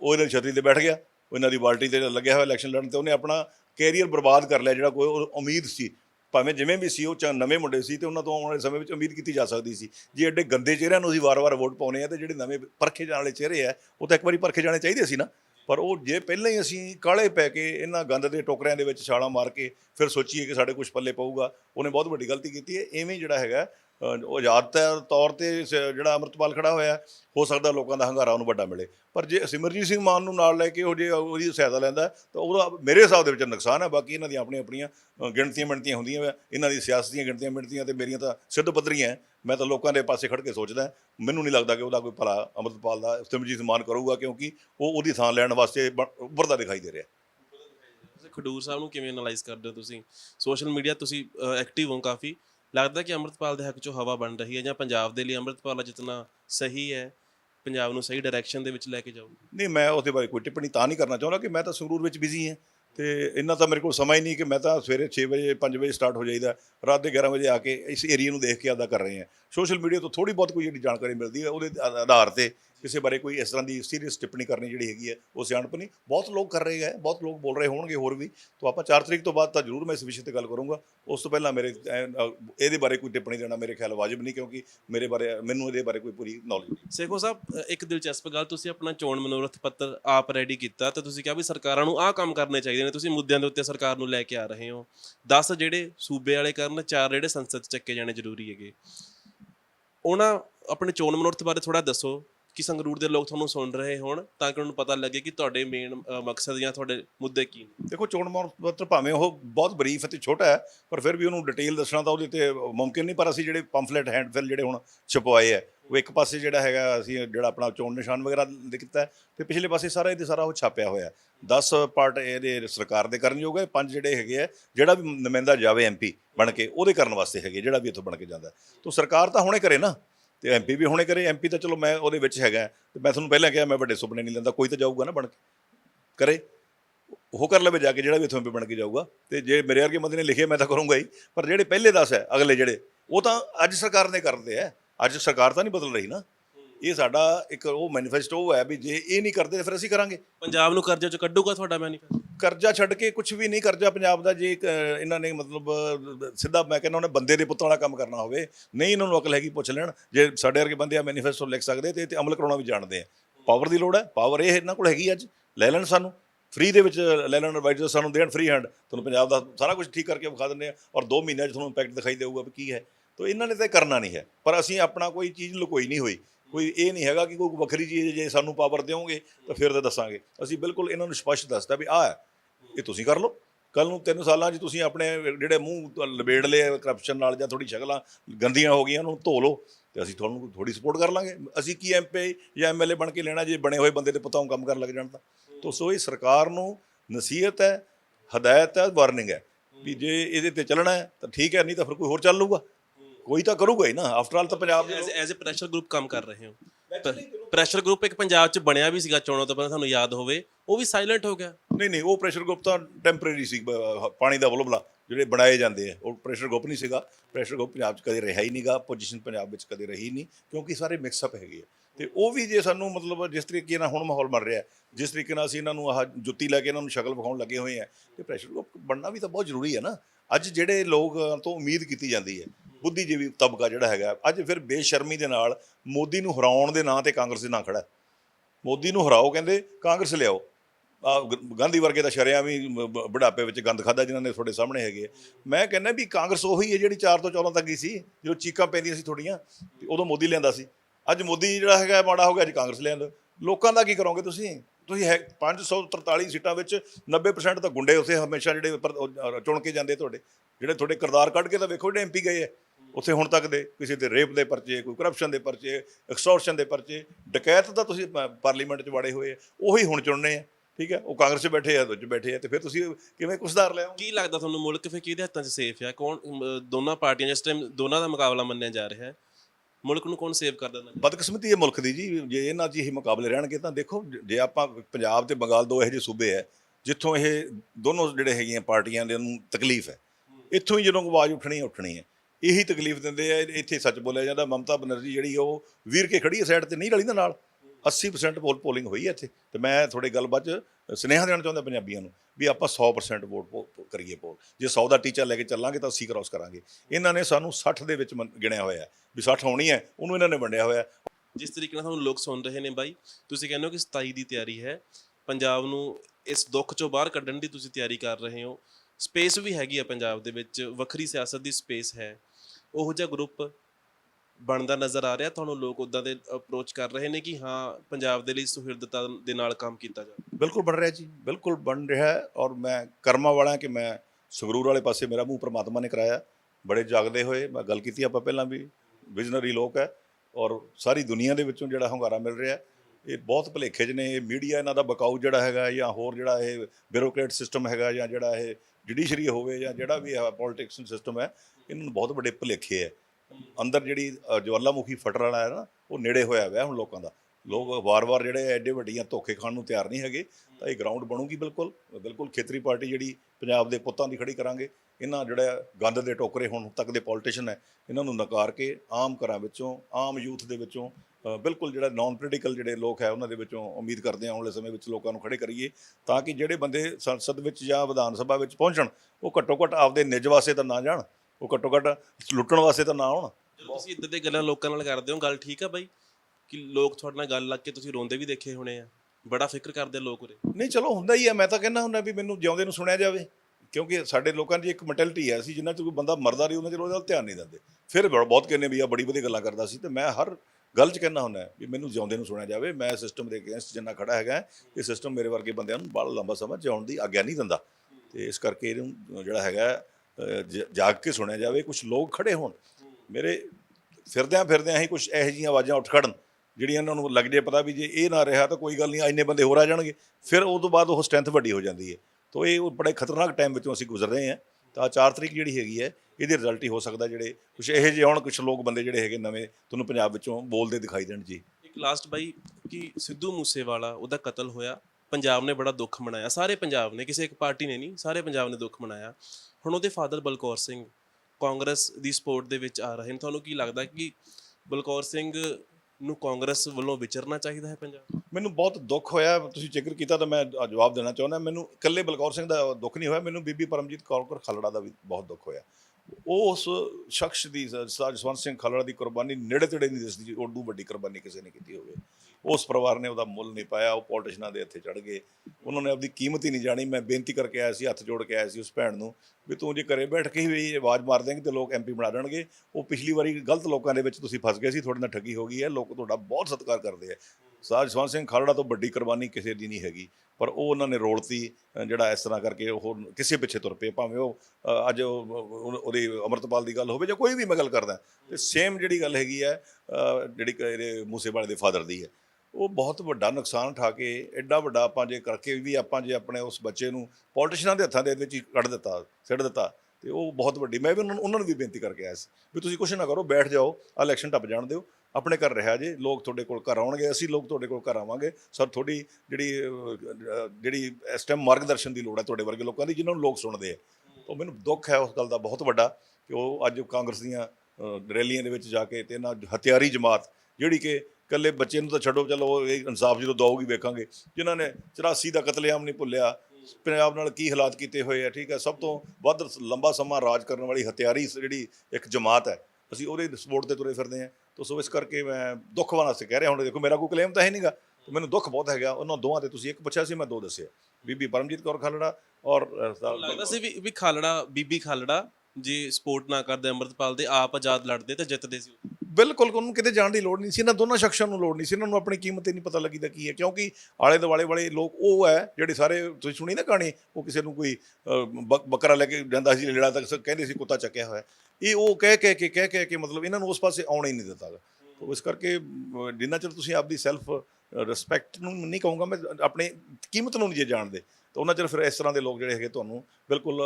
ਉਹ ਇਹਨਾਂ ਦੀ ਛਤਰੀ ਤੇ ਬੈਠ ਗਿਆ, ਉਹ ਇਹਨਾਂ ਦੀ ਬਾਲਟੀ ਤੇ ਲੱਗਿਆ ਹੋਇਆ ਇਲੈਕਸ਼ਨ ਲੜਨ ਤੇ ਉਹਨੇ ਆਪਣਾ ਕੈਰੀਅਰ ਬਰਬਾਦ ਕਰ ਲਿਆ, ਜਿਹੜਾ ਕੋਈ ਉਹ ਉਮੀਦ ਸੀ। ਭਾਵੇਂ ਜਿਵੇਂ ਵੀ ਸੀ, ਉਹ ਚ ਨਵੇਂ ਮੁੰਡੇ ਸੀ ਤੇ ਉਹਨਾਂ ਤੋਂ ਆਉਣ ਵਾਲੇ ਸਮੇਂ ਵਿੱਚ ਉਮੀਦ ਕੀਤੀ ਜਾ ਸਕਦੀ ਸੀ। ਜੇ ਐਡੇ ਗੰਦੇ ਚਿਹਰਿਆਂ ਨੂੰ ਅਸੀਂ ਵਾਰ-ਵਾਰ ਵੋਟ ਪਾਉਨੇ ਆ ਤੇ ਜਿਹੜੇ ਨਵੇਂ ਪਰਖੇ ਜਾਣ ਵਾਲੇ ਚਿਹਰੇ ਆ, ਉਹ ਤਾਂ ਇੱਕ ਵਾਰੀ ਪਰਖੇ ਜਾਣੇ ਚਾਹੀਦੇ ਸੀ ਨਾ। ਪਰ ਉਹ ਜੇ ਪਹਿਲਾਂ ਹੀ ਅਸੀਂ ਕਾਲੇ ਪੈ ਕੇ ਇਹਨਾਂ ਗੰਦ ਦੇ ਟੋਕਰਿਆਂ ਦੇ ਵਿੱਚ ਛਾਲਾਂ ਮਾਰ ਕੇ ਫਿਰ ਸੋਚੀਏ ਕਿ ਸਾਡੇ ਕੁਝ ਪੱਲੇ ਪਊਗਾ, ਉਹਨੇ ਬਹੁਤ ਵੱਡੀ ਗਲਤੀ ਕੀਤੀ ਹੈ। ਐਵੇਂ ਜਿਹੜਾ ਹੈਗਾ ਉਹ ਆਜ਼ਾਦ ਤੌਰ ਤੇ ਸ- ਜਿਹੜਾ ਅਮਰਤਪਾਲ ਖੜਾ ਹੋਇਆ, ਹੋ ਸਕਦਾ ਲੋਕਾਂ ਦਾ ਹੰਗਾਰਾ ਉਹਨੂੰ ਵੱਡਾ ਮਿਲੇ। ਪਰ ਜੇ ਸਿਮਰਜੀਤ ਸਿੰਘ ਮਾਨ ਨੂੰ ਨਾਲ ਲੈ ਕੇ ਉਹ ਜੇ ਉਹਦੀ ਸਹਾਇਤਾ ਲੈਂਦਾ, ਤਾਂ ਉਹਦਾ ਮੇਰੇ ਹਿਸਾਬ ਦੇ ਵਿੱਚ ਨੁਕਸਾਨ ਹੈ। ਬਾਕੀ ਇਹਨਾਂ ਦੀਆਂ ਆਪਣੀਆਂ ਆਪਣੀਆਂ ਗਿਣਤੀਆਂ ਮਿਣਤੀਆਂ ਹੁੰਦੀਆਂ ਵਾ। ਇਹਨਾਂ ਦੀ ਸਿਆਸਤ ਦੀਆਂ ਗਿਣਤੀਆਂ ਮਿਣਤੀਆਂ ਤੇ ਮੇਰੀਆਂ ਤਾਂ ਸਿੱਧ ਪੱਧਰੀਆਂ ਹੈ। ਮੈਂ ਤਾਂ ਲੋਕਾਂ ਦੇ ਪਾਸੇ ਖੜ ਕੇ ਸੋਚਦਾ ਮੈਨੂੰ ਨਹੀਂ ਲੱਗਦਾ ਕਿ ਉਹਦਾ ਕੋਈ ਭਲਾ ਅਮਰਤਪਾਲ ਦਾ ਸਿਮਰਜੀਤ ਮਾਨ ਕਰੂਗਾ, ਕਿਉਂਕਿ ਉਹ ਉਹਦੀ ਥਾਂ ਲੈਣ ਵਾਸਤੇ ਬ- ਉੱਭਰਦਾ ਦਿਖਾਈ ਦੇ ਰਿਹਾ। ਖਡੂਰ ਸਾਹਿਬ ਨੂੰ ਕਿਵੇਂ ਐਨਾਲਾਈਜ਼ ਕਰਦੇ ਹੋ ਤੁਸੀਂ? ਸੋਸ਼ਲ ਮੀਡੀਆ ਤੁਸੀਂ ਐਕਟਿਵ ਹੋ ਕਾਫੀ। ਲੱਗਦਾ ਕਿ ਅੰਮ੍ਰਿਤਪਾਲ ਦੇ ਹੱਕ 'ਚੋਂ ਹਵਾ ਬਣ ਰਹੀ ਹੈ ਜਾਂ ਪੰਜਾਬ ਦੇ ਲਈ ਅੰਮ੍ਰਿਤਪਾਲ ਦਾ ਸਹੀ ਹੈ, ਪੰਜਾਬ ਨੂੰ ਸਹੀ ਡਾਇਰੈਕਸ਼ਨ ਦੇ ਵਿੱਚ ਲੈ ਕੇ ਜਾਊਗੀ? ਨਹੀਂ, ਮੈਂ ਉਹਦੇ ਬਾਰੇ ਕੋਈ ਟਿੱਪਣੀ ਤਾਂ ਨਹੀਂ ਕਰਨਾ ਚਾਹੁੰਦਾ ਕਿ ਮੈਂ ਤਾਂ ਸੰਗਰੂਰ ਵਿੱਚ ਬਿਜ਼ੀ ਹਾਂ ਤੇ ਇੰਨਾ ਤਾਂ ਮੇਰੇ ਕੋਲ ਸਮਾਂ ਹੀ ਨਹੀਂ ਕਿ ਮੈਂ ਤਾਂ ਸਵੇਰੇ 6 ਵਜੇ 5 ਵਜੇ ਸਟਾਰਟ ਹੋ ਜਾਈਦਾ, ਰਾਤ ਦੇ 11 ਵਜੇ ਆ ਕੇ ਇਸ ਏਰੀਆ ਨੂੰ ਦੇਖ ਕੇ ਆਦਾ ਕਰ ਰਹੇ ਹਾਂ। ਸੋਸ਼ਲ ਮੀਡੀਆ ਤੋਂ ਥੋੜੀ ਬਹੁਤ ਕੋਈ ਜਿਹੜੀ ਜਾਣਕਾਰੀ ਮਿਲਦੀ ਹੈ ਉਹਦੇ ਆਧਾਰ ਤੇ ਕਿਸੇ ਬਾਰੇ ਕੋਈ ਇਸ ਤਰ੍ਹਾਂ ਦੀ ਸੀਰੀਅਸ ਟਿੱਪਣੀ ਕਰਨੀ ਜਿਹੜੀ ਹੈਗੀ ਹੈ, ਉਹ ਸਿਆਣਪ ਨਹੀਂ। ਬਹੁਤ ਲੋਕ ਕਰ ਰਹੇ ਹੈ, ਬਹੁਤ ਲੋਕ ਬੋਲ ਰਹੇ ਹੋਣਗੇ ਹੋਰ ਵੀ। ਤਾਂ ਆਪਾਂ 4 ਤਰੀਕ ਤੋਂ ਬਾਅਦ ਤਾਂ ਜ਼ਰੂਰ ਮੈਂ ਇਸ ਵਿਸ਼ੇ ਤੇ ਗੱਲ ਕਰੂੰਗਾ। ਉਸ ਤੋਂ ਪਹਿਲਾਂ ਮੇਰੇ ਇਹਦੇ ਬਾਰੇ ਕੋਈ ਟਿੱਪਣੀ ਦੇਣਾ ਮੇਰੇ ਖਿਆਲ ਵਾਜਬ ਨਹੀਂ, ਕਿਉਂਕਿ ਮੇਰੇ ਬਾਰੇ, ਮੈਨੂੰ ਇਹਦੇ ਬਾਰੇ ਕੋਈ ਪੂਰੀ ਨੌਲੇਜ ਨਹੀਂ। ਸੇਖੋ ਸਾਹਿਬ ਇੱਕ ਦਿਲਚਸਪ ਗੱਲ, ਤੁਸੀਂ ਆਪਣਾ ਚੋਣ ਮਨੋਰਥ ਪੱਤਰ ਆਪ ਰੈਡੀ ਕੀਤਾ, ਤੇ ਤੁਸੀਂ ਕਿਹਾ ਵੀ ਸਰਕਾਰਾਂ ਨੂੰ ਆਹ ਕੰਮ ਕਰਨੇ ਚਾਹੀਦੇ ਨੇ। ਤੁਸੀਂ ਮੁੱਦਿਆਂ ਦੇ ਉੱਤੇ ਸਰਕਾਰ ਨੂੰ ਲੈ ਕੇ ਆ ਰਹੇ ਹੋ। 10 ਜਿਹੜੇ ਸੂਬੇ ਵਾਲੇ ਕਰਨ, ਚਾਰ ਜਿਹੜੇ ਸੰਸਦ 'ਚ ਚੱਕੇ ਜਾਣੇ ਜ਼ਰੂਰੀ ਹੈਗੇ। ਉਹਨਾਂ, ਆਪਣੇ ਚੋਣ ਮਨੋਰਥ ਬਾਰੇ ਥੋੜਾ ਦੱਸੋ। ਕਿ ਸੰਗਰੂਰ ਦੇ ਲੋਕ ਤੁਹਾਨੂੰ ਸੁਣ ਰਹੇ ਹੋਣ ਤਾਂ ਕਿ ਉਹਨਾਂ ਨੂੰ ਪਤਾ ਲੱਗੇ ਕਿ ਤੁਹਾਡੇ ਮੇਨ ਮਕਸਦ ਜਾਂ ਤੁਹਾਡੇ ਮੁੱਦੇ ਕੀ ਨੇ। ਦੇਖੋ ਚੋਣ ਪੱਤਰ ਭਾਵੇਂ ਉਹ ਬਹੁਤ ਬਰੀਫ ਅਤੇ ਛੋਟਾ ਹੈ ਪਰ ਫਿਰ ਵੀ ਉਹਨੂੰ ਡਿਟੇਲ ਦੱਸਣਾ ਤਾਂ ਉਹਦੇ ਤੇ ਮੁਮਕਿਨ ਨਹੀਂ। ਪਰ ਅਸੀਂ ਜਿਹੜੇ ਪੰਫਲੇਟ ਹੈਂਡਫਿਲ ਜਿਹੜੇ ਹੁਣ ਛਪਵਾਏ ਹੈ ਉਹ ਇੱਕ ਪਾਸੇ ਜਿਹੜਾ ਹੈਗਾ ਅਸੀਂ ਜਿਹੜਾ ਆਪਣਾ ਚੋਣ ਨਿਸ਼ਾਨ ਵਗੈਰਾ ਦੇ ਕੀਤਾ ਹੈ, ਤੇ ਪਿਛਲੇ ਪਾਸੇ ਸਾਰਾ ਇਹਦੇ ਸਾਰਾ ਉਹ ਛਾਪਿਆ ਹੋਇਆ 10 ਪਾਰਟ ਇਹਦੇ ਸਰਕਾਰ ਦੇ ਕਰਨ ਯੋਗ ਹੈ ਪੰਜ ਜਿਹੜੇ ਹੈਗੇ ਆ ਜਿਹੜਾ ਵੀ ਨੁਮਾਇੰਦਾ ਜਾਵੇ ਐਮਪੀ ਬਣ ਕੇ ਉਹਦੇ ਕਰਨ ਵਾਸਤੇ ਹੈਗੇ ਜਿਹੜਾ ਵੀ ਇੱਥੋਂ ਬਣ ਕੇ ਜਾਂਦਾ ਤਾਂ ਸਰਕਾਰ ਤਾਂ ਹੁਣੇ ਕਰੇ ਨਾ। ਤੇ ਐਮਪੀ ਵੀ ਹੁਣੇ ਕਰੇ ਐਮਪੀ ਤਾਂ ਚਲੋ ਮੈਂ ਉਹਦੇ ਵਿੱਚ ਹੈਗਾ, ਤੇ ਮੈਂ ਤੁਹਾਨੂੰ ਪਹਿਲਾਂ ਕਿਹਾ ਮੈਂ ਵੱਡੇ ਸੁਪਨੇ ਨਹੀਂ ਲੈਂਦਾ, ਕੋਈ ਤਾਂ ਜਾਊਗਾ ਨਾ ਬਣ ਕੇ, ਕਰੇ। ਉਹ ਕਰ ਲਵੇ ਜਾ ਕੇ, ਜਿਹੜਾ ਵੀ ਇੱਥੋਂ ਐਮਪੀ ਬਣ ਕੇ ਜਾਊਗਾ, ਤੇ ਜੇ ਮੇਰੇ ਵਰਗੇ ਬੰਦੇ ਨੇ ਲਿਖੇ ਮੈਂ ਤਾਂ ਕਰੂੰਗਾ ਹੀ, ਪਰ ਜਿਹੜੇ ਪਹਿਲੇ 10 ਹੈ, ਅਗਲੇ ਜਿਹੜੇ, ਉਹ ਤਾਂ ਅੱਜ ਸਰਕਾਰ ਨੇ ਕਰਦੇ ਆ ਅੱਜ ਸਰਕਾਰ ਤਾਂ ਨਹੀਂ ਬਦਲ ਰਹੀ ਨਾ। ਇਹ ਸਾਡਾ ਇੱਕ ਉਹ ਮੈਨੀਫੈਸਟੋ ਹੈ ਵੀ ਜੇ ਇਹ ਨਹੀਂ ਕਰਦੇ ਤਾਂ ਫਿਰ ਅਸੀਂ ਕਰਾਂਗੇ। ਪੰਜਾਬ ਨੂੰ ਕਰਜ਼ੇ 'ਚ ਕੱਢੂਗਾ ਤੁਹਾਡਾ ਮੈਨੀਫੈਸਟੋ ਕਰਜ਼ਾ ਛੱਡ ਕੇ ਕੁਝ ਵੀ ਨਹੀਂ ਕਰਜ਼ਾ ਪੰਜਾਬ ਦਾ ਜੇ ਇਹਨਾਂ ਨੇ ਮਤਲਬ ਸਿੱਧਾ ਮੈਂ ਕਹਿੰਦਾ ਉਹਨੇ ਬੰਦੇ ਦੇ ਪੁੱਤਾਂ ਵਾਲਾ ਕੰਮ ਕਰਨਾ ਹੋਵੇ, ਨਹੀਂ ਇਹਨਾਂ ਨੂੰ ਅਕਲ ਹੈਗੀ ਪੁੱਛ ਲੈਣ, ਜੇ ਸਾਡੇ ਵਰਗੇ ਬੰਦੇ ਆ ਮੈਨੀਫੈਸਟੋ ਲਿਖ ਸਕਦੇ ਤੇ ਤੇ ਅਮਲ ਕਰਾਉਣਾ ਵੀ ਜਾਣਦੇ ਆ। ਪਾਵਰ ਦੀ ਲੋੜ ਹੈ ਪਾਵਰ ਇਹ ਇਹਨਾਂ ਕੋਲ ਹੈਗੀ ਅੱਜ, ਲੈ ਲੈਣ ਸਾਨੂੰ ਫ੍ਰੀ ਦੇ ਵਿੱਚ ਲੈ ਲੈਣ ਐਡਵਾਈਜ਼ਰ ਸਾਨੂੰ ਦੇਣ ਫ੍ਰੀ ਹੈਂਡ ਤੁਹਾਨੂੰ ਪੰਜਾਬ ਦਾ ਸਾਰਾ ਕੁਝ ਠੀਕ ਕਰਕੇ ਵਿਖਾ ਦਿੰਦੇ ਆ ਔਰ 2 ਮਹੀਨਿਆਂ 'ਚ ਤੁਹਾਨੂੰ ਇੰਪੈਕਟ ਦਿਖਾਈ ਦੇਊਗਾ ਵੀ ਕੀ ਹੈ। ਤਾਂ ਇਹਨਾਂ ਨੇ ਤਾਂ ਕਰਨਾ ਨਹੀਂ ਹੈ, ਪਰ ਅਸੀਂ ਆਪਣਾ ਕੋਈ ਚੀਜ਼ ਲੁਕੋਈ ਨਹੀਂ ਹੋਈ। ਕੋਈ ਇਹ ਨਹੀਂ ਹੈਗਾ ਕਿ ਕੋਈ ਵੱਖਰੀ ਚੀਜ਼ ਜੇ ਸਾਨੂੰ ਪਾਵਰ ਦਿਓਗੇ ਤਾਂ ਫਿਰ ਤਾਂ ਦੱਸਾਂਗੇ। ਅਸੀਂ ਬਿਲਕੁਲ ਇਹਨਾਂ ਨੂੰ ਸਪਸ਼ਟ ਦੱਸਦਾ ਵੀ ਆਹ ਇਹ ਤੁਸੀਂ ਕਰ ਲਓ। ਕੱਲ ਨੂੰ ਤਿੰਨ ਸਾਲਾਂ 'ਚ ਤੁਸੀਂ ਆਪਣੇ ਜਿਹੜੇ ਮੂੰਹ ਲਬੇੜ ਲਏ ਕਰਪਸ਼ਨ ਨਾਲ ਜਾਂ ਥੋੜੀ ਸ਼ਕਲਾਂ ਗੰਦੀਆਂ ਹੋ ਗਈਆਂ, ਉਹਨੂੰ ਧੋ ਲਓ ਤੇ ਅਸੀਂ ਤੁਹਾਨੂੰ ਥੋੜੀ ਸਪੋਰਟ ਕਰ ਲਾਂਗੇ। ਅਸੀਂ ਕੀ ਐਮਪੀ ਜਾਂ ਐਮਐਲਏ ਬਣ ਕੇ ਲੈਣਾ ਜੇ ਬਣੇ ਹੋਏ ਬੰਦੇ 'ਤੇ ਪੁੱਤਾਂ ਨੂੰ ਕੰਮ ਕਰਨ ਲੱਗ ਜਾਣ ਤਾਂ। ਤੋ ਸੋ ਇਹ ਸਰਕਾਰ ਨੂੰ ਨਸੀਹਤ ਹੈ, ਹਦਾਇਤ ਹੈ ਵਾਰਨਿੰਗ ਹੈ ਵੀ ਜੇ ਇਹਦੇ ਤੇ ਚੱਲਣਾ ਹੈ ਤਾਂ ਠੀਕ ਹੈ, ਨਹੀਂ ਤਾਂ ਫਿਰ ਕੋਈ ਹੋਰ ਚੱਲ ਲੂਗਾ ਕੋਈ ਤਾਂ ਕਰੂਗਾ ਹੀ ਨਾ। ਆਫਟਰ ਆਲ ਤਾਂ ਪੰਜਾਬ ਦੇ as as uh pressure group ਕੰਮ ਕਰ ਰਹੇ ਹੋ। ਪ੍ਰੈਸ਼ਰ ਗਰੁੱਪ ਇੱਕ ਪੰਜਾਬ 'ਚ ਬਣਿਆ ਵੀ ਸੀਗਾ ਚੋਣਾਂ ਤੋਂ ਪਹਿਲਾਂ ਤੁਹਾਨੂੰ ਯਾਦ ਹੋਵੇ ਉਹ ਵੀ ਸਾਇਲੈਂਟ ਹੋ ਗਿਆ। ਨਹੀਂ ਨਹੀਂ ਉਹ ਪ੍ਰੈਸ਼ਰ ਗਰੁੱਪ ਤਾਂ ਟੈਂਪਰੇਰੀ ਸੀ ਬ- ਪਾਣੀ ਦਾ ਬੁਲਬੁਲਾ ਜਿਹੜੇ ਬਣਾਏ ਜਾਂਦੇ ਆ ਉਹ ਪ੍ਰੈਸ਼ਰ ਗਰੁੱਪ ਨਹੀਂ ਸੀਗਾ। ਪ੍ਰੈਸ਼ਰ ਗਰੁੱਪ ਪੰਜਾਬ 'ਚ ਕਦੇ ਰਿਹਾ ਹੀ ਨਹੀਂਗਾ ਪੋਜੀਸ਼ਨ ਪੰਜਾਬ ਵਿੱਚ ਕਦੇ ਰਹੀ ਨਹੀਂ ਕਿਉਂਕਿ ਸਾਰੇ ਮਿਕਸ ਅਪ ਹੈਗੇ ਆ। ਤੇ ਉਹ ਵੀ ਜੇ ਸਾਨੂੰ ਮਤਲਬ ਜਿਸ ਤਰੀਕੇ ਨਾਲ ਹੁਣ ਮਾਹੌਲ ਬਣ ਰਿਹਾ ਜਿਸ ਤਰੀਕੇ ਨਾਲ ਅਸੀਂ ਇਹਨਾਂ ਨੂੰ ਆਹ ਜੁੱਤੀ ਲੈ ਕੇ ਇਹਨਾਂ ਨੂੰ ਸ਼ਕਲ ਵਿਖਾਉਣ ਲੱਗੇ ਹੋਏ ਆ ਤੇ ਪ੍ਰੈਸ਼ਰ ਗਰੁੱਪ ਬਣਨਾ ਵੀ ਤਾਂ ਬਹੁਤ ਜ਼ਰੂਰੀ ਹੈ ਨਾ। ਅੱਜ ਜਿਹੜੇ ਲੋਕਾਂ ਤੋਂ ਉਮੀਦ ਕੀਤੀ ਜਾਂਦੀ ਹੈ, ਬੁੱਧੀਜੀਵੀ ਤਬਕਾ ਜਿਹੜਾ ਹੈਗਾ, ਅੱਜ ਫਿਰ ਬੇਸ਼ਰਮੀ ਦੇ ਨਾਲ ਮੋਦੀ ਨੂੰ ਹਰਾਉਣ ਦੇ ਨਾਂ ਤੇ ਕਾਂਗਰਸ ਦੇ ਨਾਂ ਖੜਾ ਮੋਦੀ ਨੂੰ ਹਰਾਓ ਕਹਿੰਦੇ, ਕਾਂਗਰਸ ਲਿਆਓ। ਗਾਂਧੀ ਵਰਗੇ ਦਾ ਸ਼ਰਿਆਂ ਵੀ ਬੁਢਾਪੇ ਵਿੱਚ ਗੰਦ ਖਾਦਾ ਜਿਨ੍ਹਾਂ ਨੇ ਤੁਹਾਡੇ ਸਾਹਮਣੇ ਹੈਗੇ ਆ। ਮੈਂ ਕਹਿੰਦਾ ਵੀ ਕਾਂਗਰਸ ਉਹੀ ਹੈ ਜਿਹੜੀ 4 ਤੋਂ 14 ਤੱਕ ਗਈ ਸੀ, ਜਦੋਂ ਚੀਕਾਂ ਪੈਂਦੀਆਂ ਸੀ ਥੋੜੀਆਂ ਤੇ ਉਦੋਂ ਮੋਦੀ ਲਿਆਂਦਾ ਸੀ। ਅੱਜ ਮੋਦੀ ਜਿਹੜਾ ਹੈਗਾ, ਮਾੜਾ ਹੋ ਗਿਆ, ਅੱਜ ਕਾਂਗਰਸ ਲਿਆਂਦਾ। ਲੋਕਾਂ ਦਾ ਕੀ ਕਰੋਗੇ ਤੁਸੀਂ? ਤੁਸੀਂ ਹੈ 543 ਸੀਟਾਂ ਵਿੱਚ 90% ਤਾਂ ਗੁੰਡੇ ਉਸੇ ਹਮੇਸ਼ਾ ਜਿਹੜੇ ਪਰ- ਉਹ ਚੁਣ ਕੇ ਜਾਂਦੇ ਤੁਹਾਡੇ। ਜਿਹੜੇ ਤੁਹਾਡੇ ਕਿਰਦਾਰ ਕੱਢ ਕੇ ਤਾਂ ਵੇਖੋ ਜਿਹੜੇ ਐਮਪੀ ਗਏ ਆ। ਉੱਥੇ ਹੁਣ ਤੱਕ ਦੇ ਕਿਸੇ ਦੇ ਰੇਪ ਦੇ ਪਰਚੇ ਕੋਈ ਕਰਪਸ਼ਨ ਦੇ ਪਰਚੇ ਐਕਸਟੋਰਸ਼ਨ ਦੇ ਪਰਚੇ ਡਕੈਤ ਤਾਂ ਤੁਸੀਂ ਪ- ਪਾਰਲੀਮੈਂਟ 'ਚ ਵੜੇ ਹੋਏ ਆ। ਉਹੀ ਹੁਣ ਚੁਣਨੇ ਆ ਠੀਕ ਹੈ? ਉਹ ਕਾਂਗਰਸ 'ਚ ਬੈਠੇ ਆ ਦੂਜੇ ਬੈਠੇ ਆ ਤੇ ਫਿਰ ਤੁਸੀਂ ਕਿਵੇਂ ਕੁਛ ਸੁਧਾਰ ਲਿਆਓ ਕੀ ਲੱਗਦਾ ਤੁਹਾਨੂੰ ਮੁਲਕ ਫਿਰ ਕਿਹਦੇ ਹੱਥਾਂ 'ਚ ਸੇਫ ਆ? ਕੌਣ ਅਮ, ਦੋਨਾਂ ਪਾਰਟੀਆਂ ਜਿਸ ਟਾਈਮ ਦੋਨਾਂ ਦਾ ਮੁਕਾਬਲਾ ਮੰਨਿਆ ਜਾ ਰਿਹਾ ਹੈ? ਮੁਲਕ ਨੂੰ ਕੌਣ ਸੇਵ ਕਰਦਾ ਨਜ਼ਰ ਬਦਕਿਸਮਤੀ ਹੈ ਮੁਲਕ ਦੀ ਜੀ ਜੇ ਇਹਨਾਂ 'ਚ ਇਹ ਮੁਕਾਬਲੇ ਰਹਿਣਗੇ ਤਾਂ ਦੇਖੋ ਜੇ ਆਪਾਂ ਪੰਜਾਬ ਤੇ ਬੰਗਾਲ ਦੋ ਇਹੋ ਜਿਹੇ ਸੂਬੇ ਹੈ ਜਿੱਥੋਂ ਇਹ ਦੋਨੋਂ ਜਿਹੜੇ ਹੈਗੀਆਂ ਪਾਰਟੀਆਂ ਦੇ ਨੂੰ ਤਕਲੀਫ ਹੈ। ਇੱਥੋਂ ਹੀ ਜਦੋਂ ਆਵਾਜ਼ ਉੱਠਣੀ ਹੈ, ਉੱਠਣੀ ਹੈ। ਇਹੀ ਤਕਲੀਫ ਦਿੰਦੇ ਆ ਇੱਥੇ ਸੱਚ ਬੋਲਿਆ ਜਾਂਦਾ ਮਮਤਾ ਬਨਰਜੀ ਜਿਹੜੀ ਉਹ ਵੀਰ ਕੇ ਖੜੀ ਹੈ ਸਾਈਡ ਤੇ ਨਹੀਂ ਰਲੀ ਨਾ ਨਾਲ। 80% ਪੋਲ ਪੋਲਿੰਗ ਹੋਈ ਹੈ ਇੱਥੇ। ਤੇ ਮੈਂ ਤੁਹਾਡੇ ਗੱਲਬਾਤ ਚ ਸੁਨੇਹਾ ਦੇਣਾ ਚਾਹੁੰਦਾ ਪੰਜਾਬੀਆਂ ਨੂੰ ਵੀ ਆਪਾਂ 100% ਵੋਟ ਪੋ- ਕਰੀਏ ਪੋਲ ਜੇ 100 ਦਾ ਟੀਚਾ ਲੈ ਕੇ ਚੱਲਾਂਗੇ ਤਾਂ 80 ਕ੍ਰਾਸ ਕਰਾਂਗੇ। ਇਹਨਾਂ ਨੇ ਸਾਨੂੰ 60 ਦੇ ਵਿੱਚ ਮੰਨ- ਗਿਣਿਆ ਹੋਇਆ ਵੀ 60 ਹੋਣੀ ਹੈ, ਉਹਨੂੰ ਇਹਨਾਂ ਨੇ ਵੰਡਿਆ ਹੋਇਆ ਜਿਸ ਤਰੀਕੇ ਨਾਲ ਤੁਹਾਨੂੰ ਲੋਕ ਸੁਣ ਰਹੇ ਨੇ ਬਾਈ, ਤੁਸੀਂ ਕਹਿੰਦੇ ਹੋ ਕਿ 27 ਦੀ ਤਿਆਰੀ ਹੈ। ਪੰਜਾਬ ਨੂੰ ਇਸ ਦੁੱਖ ਚੋਂ ਬਾਹਰ ਕੱਢਣ ਦੀ ਤੁਸੀਂ ਤਿਆਰੀ ਕਰ ਰਹੇ ਹੋ। ਸਪੇਸ ਵੀ ਹੈਗੀ ਆ ਪੰਜਾਬ ਦੇ ਵਿੱਚ, ਵੱਖਰੀ ਸਿਆਸਤ ਦੀ ਸਪੇਸ ਹੈ। ਉਹੋ ਜਿਹਾ ਗਰੁੱਪ ਬਣਦਾ ਨਜ਼ਰ ਆ ਰਿਹਾ, ਤੁਹਾਨੂੰ ਲੋਕ ਉਦਾਂ ਦੇ ਅਪਰੋਚ ਕਰ ਰਹੇ ਨੇ ਕਿ ਹਾਂ, ਪੰਜਾਬ ਦੇ ਲਈ ਸੁਹਿਰਦਤਾ ਦੇ ਨਾਲ ਕੰਮ ਕੀਤਾ ਜਾਵੇ? ਬਿਲਕੁਲ ਬਣ ਰਿਹਾ ਜੀ, ਬਿਲਕੁਲ ਬਣ ਰਿਹਾ ਹੈ ਔਰ ਮੈਂ ਕਰਮਾਂ ਵਾਲਾ ਕਿ ਮੈਂ ਸੰਗਰੂਰ ਵਾਲੇ ਪਾਸੇ ਮੇਰਾ ਮੂੰਹ ਪ੍ਰਮਾਤਮਾ ਨੇ ਕਰਾਇਆ। ਬੜੇ ਜਾਗਦੇ ਹੋਏ ਮੈਂ ਗੱਲ ਕੀਤੀ ਆਪਾਂ ਪਹਿਲਾਂ ਵੀ ਵਿਜ਼ਨਰੀ ਲੋਕ ਹੈ ਔਰ ਸਾਰੀ ਦੁਨੀਆ ਦੇ ਵਿੱਚੋਂ ਜਿਹੜਾ ਹੁੰਗਾਰਾ ਮਿਲ ਰਿਹਾ ਇਹ ਬਹੁਤ ਭਲੇਖੇ 'ਚ ਨੇ, ਇਹ ਮੀਡੀਆ ਇਹਨਾਂ ਦਾ ਬਕਾਊ ਜਿਹੜਾ ਹੈਗਾ ਜਾਂ ਹੋਰ ਜਿਹੜਾ ਇਹ ਬਿਊਰੋਕ੍ਰੇਟ ਸਿਸਟਮ ਹੈਗਾ ਜਾਂ ਜਿਹੜਾ ਇਹ ਜੁਡੀਸ਼ਰੀ ਹੋਵੇ ਜਾਂ ਜਿਹੜਾ ਵੀ ਹੈ ਪੋਲਿਟਿਕਸ ਸਿਸਟਮ ਹੈ, ਇਹਨਾਂ ਨੂੰ ਬਹੁਤ ਵੱਡੇ ਭਲੇਖੇ ਹੈ। ਅੰਦਰ ਜਿਹੜੀ ਜਵਾਲਾਮੁਖੀ ਫਟਰ ਵਾਲਾ ਹੈ ਨਾ, ਉਹ ਨੇੜੇ ਹੋਇਆ ਹੋਇਆ ਹੁਣ ਲੋਕਾਂ ਦਾ। ਲੋਕ ਵਾਰ-ਵਾਰ ਜਿਹੜੇ ਐਡੇ ਵੱਡੀਆਂ ਧੋਖੇ ਖਾਣ ਨੂੰ ਤਿਆਰ ਨਹੀਂ ਹੈਗੇ, ਤਾਂ ਇਹ ਗਰਾਊਂਡ ਬਣੂਗੀ ਬਿਲਕੁਲ ਬਿਲਕੁਲ ਖੇਤਰੀ ਪਾਰਟੀ ਜਿਹੜੀ ਪੰਜਾਬ ਦੇ ਪੁੱਤਾਂ ਦੀ ਖੜੀ ਕਰਾਂਗੇ। ਇਹਨਾਂ ਜਿਹੜਾ ਗੰਦ ਦੇ ਟੋਕਰੇ ਹੁਣ ਤੱਕ ਦੇ ਪੋਲੀਟੀਸ਼ੀਅਨ ਹੈ, ਇਹਨਾਂ ਨੂੰ ਨਕਾਰ ਕੇ ਆਮ ਘਰਾਂ ਵਿੱਚੋਂ, ਆਮ ਯੂਥ ਦੇ ਵਿੱਚੋਂ ਬਿਲਕੁਲ ਜਿਹੜਾ ਨਾਨ ਪੋਲੀਟੀਕਲ ਜਿਹੜੇ ਲੋਕ ਹੈ, ਉਹਨਾਂ ਦੇ ਵਿੱਚੋਂ ਉਮੀਦ ਕਰਦੇ ਆਉਣ ਵਾਲੇ ਸਮੇਂ ਵਿੱਚ ਲੋਕਾਂ ਨੂੰ ਖੜੇ ਕਰੀਏ, ਤਾਂ ਕਿ ਜਿਹੜੇ ਬੰਦੇ ਸੰਸਦ ਵਿੱਚ ਜਾਂ ਵਿਧਾਨ ਸਭਾ ਵਿੱਚ ਪਹੁੰਚਣ, ਉਹ ਘੱਟੋ ਘੱਟ ਆਪਦੇ ਨਿੱਜ ਵਾਸਤੇ ਤਾਂ ਨਾ ਜਾਣ। ਉਹ ਘੱਟੋ ਘੱਟ ਲੁੱਟਣ ਵਾਸਤੇ ਤਾਂ ਨਾ ਆਉਣ। ਜਦੋਂ ਤੁਸੀਂ ਇਦਾਂ ਦੀਆਂ ਗੱਲਾਂ ਲੋਕਾਂ ਨਾਲ ਕਰਦੇ ਹੋ ਗੱਲ ਠੀਕ ਆ ਬਾਈ? ਕਿ ਲੋਕ ਤੁਹਾਡੇ ਨਾਲ ਗੱਲ ਲੱਗ ਕੇ ਤੁਸੀਂ ਰੋਂਦੇ ਵੀ ਦੇਖੇ ਹੋਣੇ ਆ। ਬੜਾ ਫਿਕਰ ਕਰਦੇ ਲੋਕ ਉਰੇ। ਨਹੀਂ ਚਲੋ ਹੁੰਦਾ ਹੀ ਹੈ ਮੈਂ ਤਾਂ ਕਹਿੰਦਾ ਹੁੰਦਾ ਵੀ ਮੈਨੂੰ ਜਿਉਂਦੇ ਨੂੰ ਸੁਣਿਆ ਜਾਵੇ। ਕਿਉਂਕਿ ਸਾਡੇ ਲੋਕਾਂ ਦੀ ਇੱਕ ਮੈਂਟੈਲਿਟੀ ਹੈ ਅਸੀਂ ਜਿੰਨਾ ਚ ਕੋਈ ਬੰਦਾ ਮਰਦਾ ਰਹੀ ਉਹਨਾਂ ਚਿਰ ਉਹਦੇ ਵੱਲ ਧਿਆਨ ਨਹੀਂ ਦਿੰਦੇ। ਫਿਰ ਬਹੁਤ ਕਹਿੰਦੇ ਵੀ ਆ ਬੜੀ ਵਧੀਆ ਗੱਲਾਂ ਕਰਦਾ ਸੀ। ਤੇ ਮੈਂ ਹਰ ਗੱਲ 'ਚ ਕਹਿੰਦਾ ਹੁੰਦਾ ਵੀ ਮੈਨੂੰ ਜਿਉਂਦੇ ਨੂੰ ਸੁਣਿਆ ਜਾਵੇ। ਮੈਂ ਸਿਸਟਮ ਦੇ ਅਗੇਂਸਟ ਜਿੰਨਾ ਖੜਾ ਹੈਗਾ ਇਹ ਸਿਸਟਮ ਮੇਰੇ ਵਰਗੇ ਬੰਦਿਆਂ ਨੂੰ ਬੜਾ ਲੰਬਾ ਸਮਾਂ ਜਿਉਣ ਦੀ ਆਗਿਆ ਨਹੀਂ ਦਿੰਦਾ। ਤੇ ਇਸ ਕਰਕੇ ਇਹਨੂੰ ਜਿਹੜਾ ਹੈਗਾ ਜਾਗ ਕੇ ਸੁਣਿਆ ਜਾਵੇ ਕੁਝ ਲੋਕ ਖੜੇ ਹੋਣ। ਮੇਰੇ ਫਿਰਦਿਆਂ ਫਿਰਦਿਆਂ ਹੀ ਕੁਝ ਇਹੋ ਜਿਹੀਆਂ ਆਵਾਜ਼ਾਂ ਉੱਠ ਖੜਨ, ਜਿਹੜੀਆਂ ਉਹਨਾਂ ਨੂੰ ਲੱਗ ਜੇ ਪਤਾ ਵੀ ਜੇ ਇਹ ਨਾ ਰਿਹਾ ਤਾਂ ਕੋਈ ਗੱਲ ਨਹੀਂ, ਇੰਨੇ ਬੰਦੇ ਹੋਰ ਆ ਜਾਣਗੇ। ਫਿਰ ਉਸ ਤੋਂ ਬਾਅਦ ਉਹ ਸਟਰੈਂਥ ਵੱਡੀ ਹੋ ਜਾਂਦੀ ਹੈ। ਤਾਂ ਇਹ ਉਹ ਬੜੇ ਖਤਰਨਾਕ ਟਾਈਮ ਵਿੱਚੋਂ ਅਸੀਂ ਗੁਜ਼ਰ ਰਹੇ ਹਾਂ। ਤਾਂ 4 ਤਰੀਕ ਜਿਹੜੀ ਹੈਗੀ ਹੈ, ਇਹਦੇ ਰਿਜ਼ਲਟ ਹੀ ਹੋ ਸਕਦਾ ਜਿਹੜੇ ਕੁਝ ਇਹੋ ਜਿਹੇ ਹੁਣ ਕੁਝ ਲੋਕ ਬੰਦੇ ਜਿਹੜੇ ਹੈਗੇ ਨਵੇਂ, ਤੁਹਾਨੂੰ ਪੰਜਾਬ ਵਿੱਚੋਂ ਬੋਲਦੇ ਦਿਖਾਈ ਦੇਣ ਜੀ। ਇੱਕ ਲਾਸਟ ਬਾਈ, ਕਿ ਸਿੱਧੂ ਮੂਸੇਵਾਲਾ, ਉਹਦਾ ਕਤਲ ਹੋਇਆ। ਪੰਜਾਬ ਨੇ ਬੜਾ ਦੁੱਖ ਮਨਾਇਆ। ਸਾਰੇ ਪੰਜਾਬ ਨੇ, ਕਿਸੇ ਇੱਕ ਪਾਰਟੀ ਨੇ ਨਹੀਂ, ਸਾਰੇ ਪੰਜਾਬ ਨੇ ਦੁੱਖ ਮਨਾਇਆ। ਹੁਣ ਉਹਦੇ ਫਾਦਰ ਬਲਕੌਰ ਸਿੰਘ ਕਾਂਗਰਸ ਦੀ ਸਪੋਰਟ ਦੇ ਵਿੱਚ ਆ ਰਹੇ ਨੇ। ਤੁਹਾਨੂੰ ਕੀ ਲੱਗਦਾ ਕਿ ਬਲਕੌਰ ਸਿੰਘ ਨੂੰ ਕਾਂਗਰਸ ਵੱਲੋਂ ਵਿਚਰਨਾ ਚਾਹੀਦਾ ਹੈ ਪੰਜਾਬ? ਮੈਨੂੰ ਬਹੁਤ ਦੁੱਖ ਹੋਇਆ। ਤੁਸੀਂ ਜ਼ਿਕਰ ਕੀਤਾ ਤਾਂ ਮੈਂ ਜਵਾਬ ਦੇਣਾ ਚਾਹੁੰਦਾ। ਮੈਨੂੰ ਇਕੱਲੇ ਬਲਕੌਰ ਸਿੰਘ ਦਾ ਦੁੱਖ ਨਹੀਂ ਹੋਇਆ। ਮੈਨੂੰ ਬੀਬੀ ਪਰਮਜੀਤ ਕੌਰ ਖਲੜਾ ਦਾ ਵੀ ਬਹੁਤ ਦੁੱਖ ਹੋਇਆ। ਉਹ ਉਸ ਸ਼ਖਸ ਦੀ ਸ- ਜਸਵੰਤ ਸਿੰਘ ਖਲੜਾ ਦੀ ਕੁਰਬਾਨੀ ਨੇੜੇ ਤੇੜੇ ਨਹੀਂ ਦਿਸਦੀ ਜੀ ਉਦੋਂ ਵੱਡੀ ਕੁਰਬਾਨੀ ਕਿਸੇ ਨੇ ਕੀਤੀ ਹੋਵੇ। ਉਸ ਪਰਿਵਾਰ ਨੇ ਉਹਦਾ ਮੁੱਲ ਨਹੀਂ ਪਾਇਆ, ਉਹ ਪੋਲੀਟੀਸ਼ਨਾਂ ਦੇ ਹੱਥੇ ਚੜ ਗਏ। ਉਹਨਾਂ ਨੇ ਆਪਦੀ ਕੀਮਤ ਹੀ ਨਹੀਂ ਜਾਣੀ। ਮੈਂ ਬੇਨਤੀ ਕਰਕੇ ਆਇਆ ਸੀ, ਹੱਥ ਜੋੜ ਕੇ ਆਇਆ ਸੀ ਉਸ ਭੈਣ ਨੂੰ ਵੀ ਤੂੰ ਜੇ ਘਰੇ ਬੈਠ ਕੇ ਹੀ ਵੀ ਆਵਾਜ਼ ਮਾਰ ਦੇਂਗੇ ਤੇ ਲੋਕ ਐਮਪੀ ਬਣਾ ਦੇਣਗੇ। ਉਹ ਪਿਛਲੀ ਵਾਰੀ ਗਲਤ ਲੋਕਾਂ ਦੇ ਵਿੱਚ ਤੁਸੀਂ ਫਸ ਗਏ ਸੀ, ਤੁਹਾਡੇ ਨਾਲ ਠੱਗੀ ਹੋ ਗਈ ਹੈ। ਲੋਕ ਤੁਹਾਡਾ ਬਹੁਤ ਸਤਿਕਾਰ ਕਰਦੇ ਆ। ਸਾਜ ਜਸਵੰਤ ਸਿੰਘ ਖਾਲੜਾ ਤੋਂ ਵੱਡੀ ਕੁਰਬਾਨੀ ਕਿਸੇ ਦੀ ਨਹੀਂ ਹੈਗੀ, ਪਰ ਉਹ ਉਹਨਾਂ ਨੇ ਰੋਲਤੀ ਜਿਹੜਾ ਇਸ ਤਰ੍ਹਾਂ ਕਰਕੇ ਉਹ ਕਿਸੇ ਪਿੱਛੇ ਤੁਰ ਪਏ, ਭਾਵੇਂ ਉਹ ਅੱਜ ਉਹਦੀ ਅਮਰਤਪਾਲ ਦੀ ਗੱਲ ਹੋਵੇ ਜਾਂ ਕੋਈ ਵੀ ਮੈਂ ਗੱਲ ਕਰਦਾ, ਤੇ ਸੇਮ ਜਿਹੜੀ ਗੱਲ ਹੈਗੀ ਹੈ ਜਿਹੜੀ ਕਿ ਇਹਦੇ ਮੂਸੇਵਾਲੇ ਦੇ ਫਾਦਰ ਦੀ ਹੈ, ਉਹ ਬਹੁਤ ਵੱਡਾ ਨੁਕਸਾਨ ਉਠਾ ਕੇ ਐਡਾ ਵੱਡਾ ਆਪਾਂ ਜੇ ਕਰਕੇ ਵੀ ਆਪਾਂ ਜੇ ਆਪਣੇ ਉਸ ਬੱਚੇ ਨੂੰ ਪੋਲੀਟੀਸ਼ਨਾਂ ਦੇ ਹੱਥਾਂ ਦੇ ਵਿੱਚ ਹੀ ਕੱਢ ਦਿੱਤਾ, ਸਿੱਟ ਦਿੱਤਾ, ਤੇ ਉਹ ਬਹੁਤ ਵੱਡੀ, ਮੈਂ ਵੀ ਉਹਨਾਂ ਨੂੰ ਉਹਨਾਂ ਨੂੰ ਵੀ ਬੇਨਤੀ ਕਰਕੇ ਆਇਆ ਸੀ, ਵੀ ਤੁਸੀਂ ਕੁਛ ਨਾ ਕਰੋ, ਬੈਠ ਜਾਓ, ਆ ਇਲੈਕਸ਼ਨ ਟੱਪ ਜਾਣ ਦਿਓ ਆਪਣੇ ਘਰ ਰਿਹਾ ਜੇ, ਲੋਕ ਤੁਹਾਡੇ ਕੋਲ ਘਰ ਆਉਣਗੇ, ਅਸੀਂ ਲੋਕ ਤੁਹਾਡੇ ਕੋਲ ਘਰ ਆਵਾਂਗੇ। ਸਰ, ਤੁਹਾਡੀ ਜਿਹੜੀ ਜਿਹੜੀ ਇਸ ਟਾਈਮ ਮਾਰਗਦਰਸ਼ਨ ਦੀ ਲੋੜ ਹੈ ਤੁਹਾਡੇ ਵਰਗੇ ਲੋਕਾਂ ਦੀ, ਜਿਨ੍ਹਾਂ ਨੂੰ ਲੋਕ ਸੁਣਦੇ ਆ। ਤਾਂ ਮੈਨੂੰ ਦੁੱਖ ਹੈ ਉਸ ਗੱਲ ਦਾ ਬਹੁਤ ਵੱਡਾ ਕਿ ਉਹ ਅੱਜ ਕਾਂਗਰਸ ਦੀਆਂ ਰੈਲੀਆਂ ਦੇ ਵਿੱਚ ਜਾ ਕੇ ਤੇ ਇਹਨਾਂ ਹਥਿਆਰੀ ਜਮਾਤ, ਜਿਹੜੀ ਕਿ ਇਕੱਲੇ ਬੱਚੇ ਨੂੰ ਤਾਂ ਛੱਡੋ, ਚਲੋ ਉਹ ਇਹ ਇਨਸਾਫ ਜਦੋਂ ਦਊਗੀ ਵੇਖਾਂਗੇ। ਜਿਨ੍ਹਾਂ ਨੇ 84 ਦਾ ਕਤਲੇਆਮ ਨਹੀਂ ਭੁੱਲਿਆ, ਪੰਜਾਬ ਨਾਲ ਕੀ ਹਾਲਾਤ ਕੀਤੇ ਹੋਏ ਆ, ਠੀਕ ਹੈ। ਸਭ ਤੋਂ ਵੱਧ ਲੰਬਾ ਸਮਾਂ ਰਾਜ ਕਰਨ ਵਾਲੀ ਹਥਿਆਰੀ ਜਿਹੜੀ ਇੱਕ ਜਮਾਤ ਹੈ ਅਸੀਂ ਉਹਦੇ ਸਪੋਰਟ ਤੇ ਤੁਰੇ ਫਿਰਦੇ ਹਾਂ। ਤਾਂ ਸੋ ਇਸ ਕਰਕੇ ਮੈਂ ਦੁੱਖ ਵਾਸਤੇ ਕਹਿ ਰਿਹਾ ਹੁਣ ਦੇਖੋ, ਮੇਰਾ ਕੋਈ ਕਲੇਮ ਤਾਂ ਹੈ ਨਹੀਂਗਾ। ਤੇ ਮੈਨੂੰ ਦੁੱਖ ਬਹੁਤ ਹੈਗਾ, ਉਹਨਾਂ ਦੋਵਾਂ ਤੇ ਤੁਸੀਂ ਇੱਕ ਪੁੱਛਿਆ ਸੀ, ਮੈਂ ਦੋ ਦੱਸਿਆ। ਬੀਬੀ ਪਰਮਜੀਤ ਕੌਰ ਖਾਲੜਾ ਔਰ ਲੱਗਦਾ ਸੀ ਵੀ ਵੀ ਖਾਲੜਾ, ਬੀਬੀ ਖਾਲੜਾ ਜੇ ਸਪੋਰਟ ਨਾ ਕਰਦੇ, ਅੰਮ੍ਰਿਤਪਾਲ ਦੇ ਆਪ ਆਜ਼ਾਦ ਲੜਦੇ ਤੇ ਜਿੱਤਦੇ ਸੀ ਬਿਲਕੁਲ ਉਹਨੂੰ ਕਿਤੇ ਜਾਣ ਦੀ ਲੋੜ ਨਹੀਂ ਸੀ, ਇਹਨਾਂ ਦੋਨਾਂ ਸ਼ਖਸਾਂ ਨੂੰ ਲੋੜ ਨਹੀਂ ਸੀ, ਇਹਨਾਂ ਨੂੰ ਆਪਣੀ ਕੀਮਤ ਹੀ ਨਹੀਂ ਪਤਾ ਲੱਗੀ ਦਾ ਕੀ ਹੈ, ਕਿਉਂਕਿ ਆਲੇ ਦੁਆਲੇ ਵਾਲੇ ਲੋਕ ਉਹ ਹੈ, ਜਿਹੜੇ ਸਾਰੇ, ਤੁਸੀਂ ਸੁਣੀ ਨਾ ਕਹਾਣੀ, ਉਹ ਕਿਸੇ ਨੂੰ ਕੋਈ ਬੱਕਰਾ ਲੈ ਕੇ ਜਾਂਦਾ ਸੀ, ਲੇੜਾ ਤੱਕ ਕਹਿੰਦੇ ਸੀ ਕੁੱਤਾ ਚੱਕਿਆ ਹੋਇਆ। ਇਹ ਉਹ ਕਹਿ ਕਹਿ ਕੇ, ਕਹਿ ਕਹਿ ਕੇ ਮਤਲਬ ਇਹਨਾਂ ਨੂੰ ਉਸ ਪਾਸੇ ਆਉਣਾ ਹੀ ਨਹੀਂ ਦਿੱਤਾ ਤੋ ਇਸ ਕਰਕੇ ਜਿੰਨਾ ਚਿਰ ਤੁਸੀਂ ਆਪਦੀ ਸੈਲਫ ਰਿਸਪੈਕਟ ਨੂੰ ਨਹੀਂ ਕਹੂੰਗਾ, ਮੈਂ ਆਪਣੀ ਕੀਮਤ ਨੂੰ ਨਹੀਂ ਜੇ ਜਾਣਦੇ, ਤਾਂ ਉਹਨਾਂ ਚਿਰ ਫਿਰ ਇਸ ਤਰ੍ਹਾਂ ਦੇ ਲੋਕ ਜਿਹੜੇ ਹੈਗੇ ਤੁਹਾਨੂੰ ਬਿਲਕੁਲ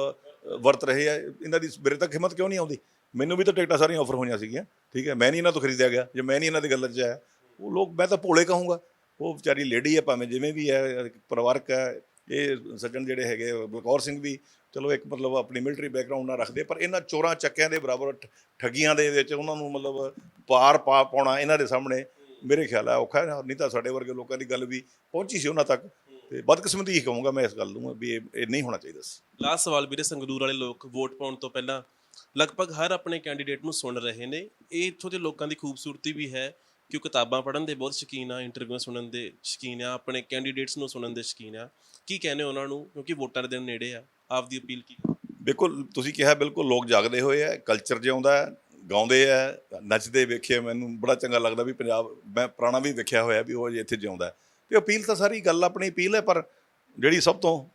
ਵਰਤ ਰਹੇ ਆ, ਇਹਨਾਂ ਦੀ ਮੇਰੇ ਤੱਕ ਹਿੰਮਤ ਕਿਉਂ ਨਹੀਂ ਆਉਂਦੀ? ਮੈਨੂੰ ਵੀ ਤਾਂ ਟਿਕਟਾਂ ਸਾਰੀਆਂ ਆਫਰ ਹੋਈਆਂ ਸੀਗੀਆਂ, ਠੀਕ ਹੈ? ਮੈਂ ਨਹੀਂ ਇਹਨਾਂ ਤੋਂ ਖਰੀਦਿਆ ਗਿਆ, ਜੇ ਮੈਂ ਨਹੀਂ ਇਹਨਾਂ ਦੀ ਗੱਲਾਂ 'ਚ ਆਇਆ, ਉਹ ਲੋਕ, ਮੈਂ ਤਾਂ ਭੋਲੇ ਕਹੂੰਗਾ, ਉਹ ਵਿਚਾਰੀ ਲੇਡੀ ਹੈ ਭਾਵੇਂ ਜਿਵੇਂ ਵੀ ਹੈ ਪਰਿਵਾਰਕ ਹੈ, ਇਹ ਸੱਜਣ ਜਿਹੜੇ ਹੈਗੇ ਬਲਕੌਰ ਸਿੰਘ ਵੀ, ਚਲੋ ਇੱਕ ਮਤਲਬ ਆਪਣੀ ਮਿਲਟਰੀ ਬੈਕਗ੍ਰਾਉਂਡ ਨਾਲ ਰੱਖਦੇ ਪਰ ਇਹਨਾਂ ਚੋਰਾਂ ਚੱਕਿਆਂ ਦੇ ਬਰਾਬਰ ਠੱਗੀਆਂ ਦੇ ਵਿੱਚ ਉਹਨਾਂ ਨੂੰ ਮਤਲਬ ਪਾਰ ਪਾ, ਪਾਉਣਾ ਇਹਨਾਂ ਦੇ ਸਾਹਮਣੇ ਮੇਰੇ ਖਿਆਲ ਹੈ ਔਖਾ ਨਹੀਂ ਤਾਂ ਸਾਡੇ ਵਰਗੇ ਲੋਕਾਂ ਦੀ ਗੱਲ ਵੀ ਪਹੁੰਚੀ ਸੀ ਉਹਨਾਂ ਤੱਕ, ਤੇ ਬਦਕਿਸਮਤੀ ਹੀ ਕਹੂੰਗਾ ਮੈਂ ਇਸ ਗੱਲ ਨੂੰ ਵੀ ਇਹ ਇਹ ਨਹੀਂ ਹੋਣਾ ਚਾਹੀਦਾ ਸੀ। ਲਾਸਟ ਸਵਾਲ ਵੀਰੇ, ਸੰਗਰੂਰ ਵਾਲੇ ਲੋਕ ਵੋਟ ਪਾਉਣ ਤੋਂ ਪਹਿਲਾਂ ਲਗਭਗ ਹਰ ਆਪਣੇ ਕੈਂਡੀਡੇਟ ਨੂੰ ਸੁਣ ਰਹੇ ਨੇ। ਇਹ ਇੱਥੋਂ ਦੇ ਲੋਕਾਂ ਦੀ ਖੂਬਸੂਰਤੀ ਵੀ ਹੈ ਕਿ ਉਹ ਕਿਤਾਬਾਂ ਪੜ੍ਹਨ ਦੇ ਬਹੁਤ ਸ਼ੌਕੀਨ ਆ ਇੰਟਰਵਿਊ ਸੁਣਨ ਦੇ ਸ਼ੌਕੀਨ ਆ, ਆਪਣੇ ਕੈਂਡੀਡੇਟਸ ਨੂੰ ਸੁਣਨ ਦੇ ਸ਼ੌਕੀਨ ਆ। ਕੀ ਕਹਿੰਦੇ ਉਹਨਾਂ ਨੂੰ? ਕਿਉਂਕਿ ਵੋਟਾਂ ਦੇ ਦਿਨ ਨੇੜੇ ਆ। ਆਪ ਦੀ ਅਪੀਲ ਕੀ ਬਿਲਕੁਲ, ਤੁਸੀਂ ਕਿਹਾ ਬਿਲਕੁਲ, ਲੋਕ ਜਾਗਦੇ ਹੋਏ ਆ ਕਲਚਰ ਜਿਉਂਦਾ ਹੈ, ਗਾਉਂਦੇ ਆ, ਨੱਚਦੇ ਵੇਖੇ, ਮੈਨੂੰ ਬੜਾ ਚੰਗਾ ਲੱਗਦਾ ਵੀ ਪੰਜਾਬ, ਮੈਂ ਪੁਰਾਣਾ ਵੀ ਵੇਖਿਆ ਹੋਇਆ ਵੀ ਉਹ ਇੱਥੇ ਜਿਉਂਦਾ ਹੈ। ਤੇ ਅਪੀਲ ਤਾਂ ਸਾਰੀ ਗੱਲ ਆਪਣੀ ਅਪੀਲ ਹੈ, ਪਰ ਜਿਹੜੀ ਸਭ ਤੋਂ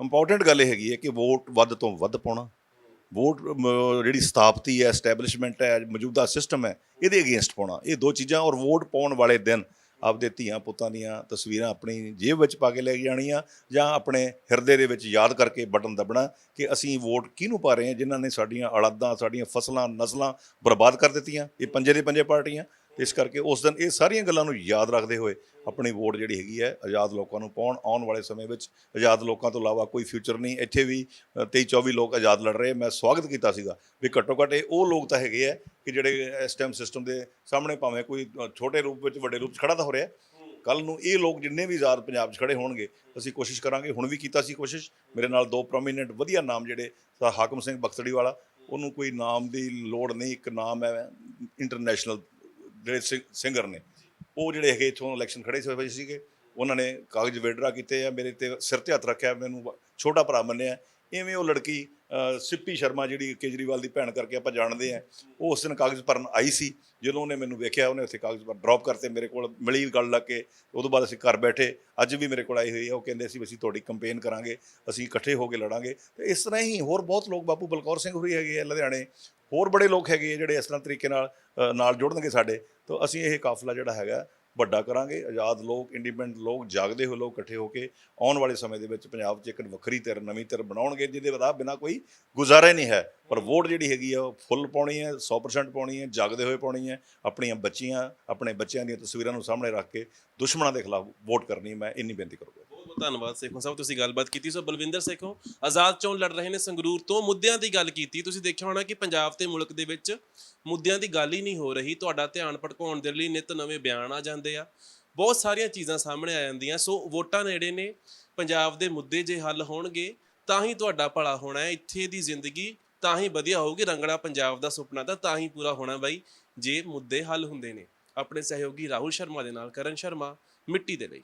ਇੰਪੋਰਟੈਂਟ ਗੱਲ ਇਹ ਹੈਗੀ ਹੈ ਕਿ ਵੋਟ ਵੱਧ ਤੋਂ ਵੱਧ ਪਾਉਣਾ। ਵੋਟ ਜਿਹੜੀ ਸਥਾਪਤੀ ਹੈ ਐਸਟੈਬਲਿਸ਼ਮੈਂਟ ਹੈ, ਮੌਜੂਦਾ ਸਿਸਟਮ ਹੈ, ਇਹਦੇ ਅਗੇਂਸਟ ਪਾਉਣਾ। ਇਹ ਦੋ ਚੀਜ਼ਾਂ ਔਰ ਵੋਟ ਪਾਉਣ ਵਾਲੇ ਦਿਨ ਆਪਦੇ ਧੀਆਂ ਪੁੱਤਾਂ ਦੀਆਂ ਤਸਵੀਰਾਂ ਆਪਣੀ ਜੇਬ ਵਿੱਚ ਪਾ ਕੇ ਲੈ ਕੇ ਜਾਣੀਆਂ ਜਾਂ ਆਪਣੇ ਹਿਰਦੇ ਦੇ ਵਿੱਚ ਯਾਦ ਕਰਕੇ ਬਟਨ ਦਬਣਾ ਕਿ ਅਸੀਂ ਵੋਟ ਕਿਹਨੂੰ ਪਾ ਰਹੇ ਹਾਂ, ਜਿਨ੍ਹਾਂ ਨੇ ਸਾਡੀਆਂ ਔਲਾਦਾਂ, ਸਾਡੀਆਂ ਫਸਲਾਂ, ਨਸਲਾਂ ਬਰਬਾਦ ਕਰ ਦਿੱਤੀਆਂ। ਇਹ ਪੰਜੇ ਦੇ ਪੰਜੇ ਪਾਰਟੀਆਂ। ਇਸ ਕਰਕੇ ਉਸ ਦਿਨ ਇਹ ਸਾਰੀਆਂ ਗੱਲਾਂ ਨੂੰ ਯਾਦ ਰੱਖਦੇ ਹੋਏ ਆਪਣੀ ਵੋਟ ਜਿਹੜੀ ਹੈਗੀ ਹੈ ਆਜ਼ਾਦ ਲੋਕਾਂ ਨੂੰ ਪਾਉਣ, ਆਉਣ ਵਾਲੇ ਸਮੇਂ ਵਿੱਚ ਆਜ਼ਾਦ ਲੋਕਾਂ ਤੋਂ ਇਲਾਵਾ ਕੋਈ ਫਿਊਚਰ ਨਹੀਂ। ਇੱਥੇ ਵੀ 23 24 ਲੋਕ ਆਜ਼ਾਦ ਲੜ ਰਹੇ। ਮੈਂ ਸਵਾਗਤ ਕੀਤਾ ਸੀਗਾ ਵੀ ਘੱਟੋ ਘੱਟ ਇਹ ਉਹ ਲੋਕ ਤਾਂ ਹੈਗੇ ਆ ਕਿ ਜਿਹੜੇ ਇਸ ਟਾਈਮ ਸਿਸਟਮ ਦੇ ਸਾਹਮਣੇ ਭਾਵੇਂ ਕੋਈ ਛੋਟੇ ਰੂਪ ਵਿੱਚ, ਵੱਡੇ ਰੂਪ 'ਚ ਖੜਾ ਤਾਂ ਹੋ ਰਿਹਾ। ਕੱਲ ਨੂੰ ਇਹ ਲੋਕ ਜਿੰਨੇ ਵੀ ਆਜ਼ਾਦ ਪੰਜਾਬ 'ਚ ਖੜੇ ਹੋਣਗੇ, ਅਸੀਂ ਕੋਸ਼ਿਸ਼ ਕਰਾਂਗੇ, ਹੁਣ ਵੀ ਕੀਤਾ ਸੀ ਕੋਸ਼ਿਸ਼। ਮੇਰੇ ਨਾਲ ਦੋ ਪ੍ਰੋਮੀਨੈਂਟ ਵਧੀਆ ਨਾਮ ਜਿਹੜੇ ਹਾਕਮ ਸਿੰਘ ਬਖਤੜੀ ਵਾਲਾ ਉਹਨੂੰ ਕੋਈ ਨਾਮ ਦੀ ਲੋੜ ਨਹੀਂ, ਇੱਕ ਨਾਮ ਹੈ ਇੰਟਰਨੈਸ਼ਨਲ ਜਿਹੜੇ ਸਿੰਗਰ ਨੇ, ਉਹ ਜਿਹੜੇ ਹੈਗੇ ਇੱਥੋਂ ਇਲੈਕਸ਼ਨ ਖੜੇ ਹੋਏ ਸੀਗੇ, ਉਹਨਾਂ ਨੇ ਕਾਗਜ਼ ਵੇਡਰਾ ਕੀਤੇ ਆ, ਮੇਰੇ ਤੇ ਸਿਰ ਤੇ ਹੱਥ ਰੱਖਿਆ, ਮੈਨੂੰ ਛੋਟਾ ਭਰਾ ਮੰਨਿਆ। ਇਵੇਂ ਉਹ ਲੜਕੀ ਸਿੱਪੀ ਸ਼ਰਮਾ ਜਿਹੜੀ ਕੇਜਰੀਵਾਲ ਦੀ ਭੈਣ ਕਰਕੇ ਆਪਾਂ ਜਾਣਦੇ ਆ, ਉਹ ਉਸ ਦਿਨ ਕਾਗਜ਼ ਭਰਨ ਆਈ ਸੀ। ਜਦੋਂ ਉਹਨੇ ਮੈਨੂੰ ਵੇਖਿਆ, ਉਹਨੇ ਉੱਥੇ ਕਾਗਜ਼ ਡ੍ਰੌਪ ਕਰਤੇ, ਮੇਰੇ ਕੋਲ ਮਿਲੀ ਗੱਲ ਲੱਗ ਕੇ, ਉਦੋਂ ਬਾਅਦ ਅਸੀਂ ਘਰ ਬੈਠੇ, ਅੱਜ ਵੀ ਮੇਰੇ ਕੋਲ ਆਈ ਹੋਈ ਹੈ ਉਹ ਕਹਿੰਦੇ ਸੀ ਅਸੀਂ ਤੁਹਾਡੀ ਕੰਪੇਨ ਕਰਾਂਗੇ, ਅਸੀਂ ਇਕੱਠੇ ਹੋ ਕੇ ਲੜਾਂਗੇ। ਤੇ ਇਸ ਤਰ੍ਹਾਂ ਹੀ ਹੋਰ ਬਹੁਤ ਲੋਕ, ਬਾਪੂ ਬਲਕੌਰ ਸਿੰਘ ਹੋਰੀ ਹੈਗੇ ਆ ਲੁਧਿਆਣੇ, ਹੋਰ ਬੜੇ ਲੋਕ ਹੈਗੇ ਆ ਜਿਹੜੇ ਇਸ ਤਰ੍ਹਾਂ ਤਰੀਕੇ ਨਾਲ ਨਾਲ ਜੁੜਨਗੇ ਸਾਡੇ। ਤਾਂ ਅਸੀਂ ਇਹ ਕਾਫਲਾ ਜਿਹੜਾ ਹੈਗਾ, ਵੱਡਾ ਕਰਾਂਗੇ। ਆਜ਼ਾਦ ਲੋਕ, ਇੰਡੀਪੈਂਡੈਂਟ ਲੋਕ ਜਾਗਦੇ ਹੋਏ ਲੋਕ ਇਕੱਠੇ ਹੋ ਕੇ ਆਉਣ ਵਾਲੇ ਸਮੇਂ ਦੇ ਵਿੱਚ ਪੰਜਾਬ 'ਚ ਇੱਕ ਵੱਖਰੀ ਧਿਰ, ਨਵੀਂ ਧਿਰ ਬਣਾਉਣਗੇ, ਜਿਹਦੇ ਬਦਾ ਬਿਨਾ ਕੋਈ ਗੁਜ਼ਾਰਾ ਹੀ ਨਹੀਂ ਹੈ। ਪਰ ਵੋਟ ਜਿਹੜੀ ਹੈਗੀ ਆ, ਉਹ ਫੁੱਲ ਪਾਉਣੀ ਹੈ 100% ਪਾਉਣੀ ਹੈ, ਜਾਗਦੇ ਹੋਏ ਪਾਉਣੀ ਹੈ। ਆਪਣੀਆਂ ਬੱਚੀਆਂ, ਆਪਣੇ ਬੱਚਿਆਂ ਦੀਆਂ ਤਸਵੀਰਾਂ ਨੂੰ ਸਾਹਮਣੇ ਰੱਖ ਕੇ ਦੁਸ਼ਮਣਾਂ ਦੇ ਖਿਲਾਫ ਵੋਟ ਕਰਨੀ ਮੈਂ ਇੰਨੀ ਬੇਨਤੀ ਕਰੂੰਗਾ। ਬਹੁਤ ਧੰਨਵਾਦ, ਸੇਖੋਂ ਸਾਹਿਬ, ਤੁਸੀਂ ਗੱਲਬਾਤ ਕੀਤੀ। ਸੋ ਬਲਵਿੰਦਰ ਸੇਖੋਂ, ਆਜ਼ਾਦ ਚੋਣ ਲੜ ਰਹੇ ਨੇ ਸੰਗਰੂਰ ਤੋਂ, ਮੁੱਦਿਆਂ ਦੀ ਗੱਲ ਕੀਤੀ। ਤੁਸੀਂ ਦੇਖਿਆ ਹੋਣਾ ਕਿ ਪੰਜਾਬ ਤੇ ਮੁਲਕ ਦੇ ਵਿੱਚ ਮੁੱਦਿਆਂ ਦੀ ਗੱਲ ਹੀ ਨਹੀਂ ਹੋ ਰਹੀ। ਤੁਹਾਡਾ ਧਿਆਨ ਭਟਕਾਉਣ ਦੇ ਲਈ ਨਿਤ ਨਵੇਂ ਬਿਆਨ ਆ ਜਾਂਦੇ ਆ। ਬਹੁਤ ਸਾਰੀਆਂ ਚੀਜ਼ਾਂ ਸਾਹਮਣੇ ਆ ਜਾਂਦੀਆਂ। ਸੋ ਵੋਟਾਂ ਨੇੜੇ ਨੇ, ਪੰਜਾਬ ਦੇ ਮੁੱਦੇ ਜੇ ਹੱਲ ਹੋਣਗੇ, ਤਾਂ ਹੀ ਤੁਹਾਡਾ ਭਲਾ ਹੋਣਾ ਹੈ। ਇੱਥੇ ਦੀ ਜ਼ਿੰਦਗੀ ਤਾਂ ਹੀ ਵਧੀਆ ਹੋਊਗੀ। ਰੰਗੜਾ ਪੰਜਾਬ ਦਾ ਸੁਪਨਾ ਤਾਂ ਤਾਂ ਹੀ ਪੂਰਾ ਹੋਣਾ ਬਾਈ, ਜੇ ਮੁੱਦੇ ਹੱਲ ਹੁੰਦੇ ਨੇ। ਆਪਣੇ ਸਹਿਯੋਗੀ ਰਾਹੁਲ ਸ਼ਰਮਾ ਦੇ ਨਾਲ, ਕਰਨ ਸ਼ਰਮਾ, ਮਿੱਟੀ ਦੇ ਲਈ।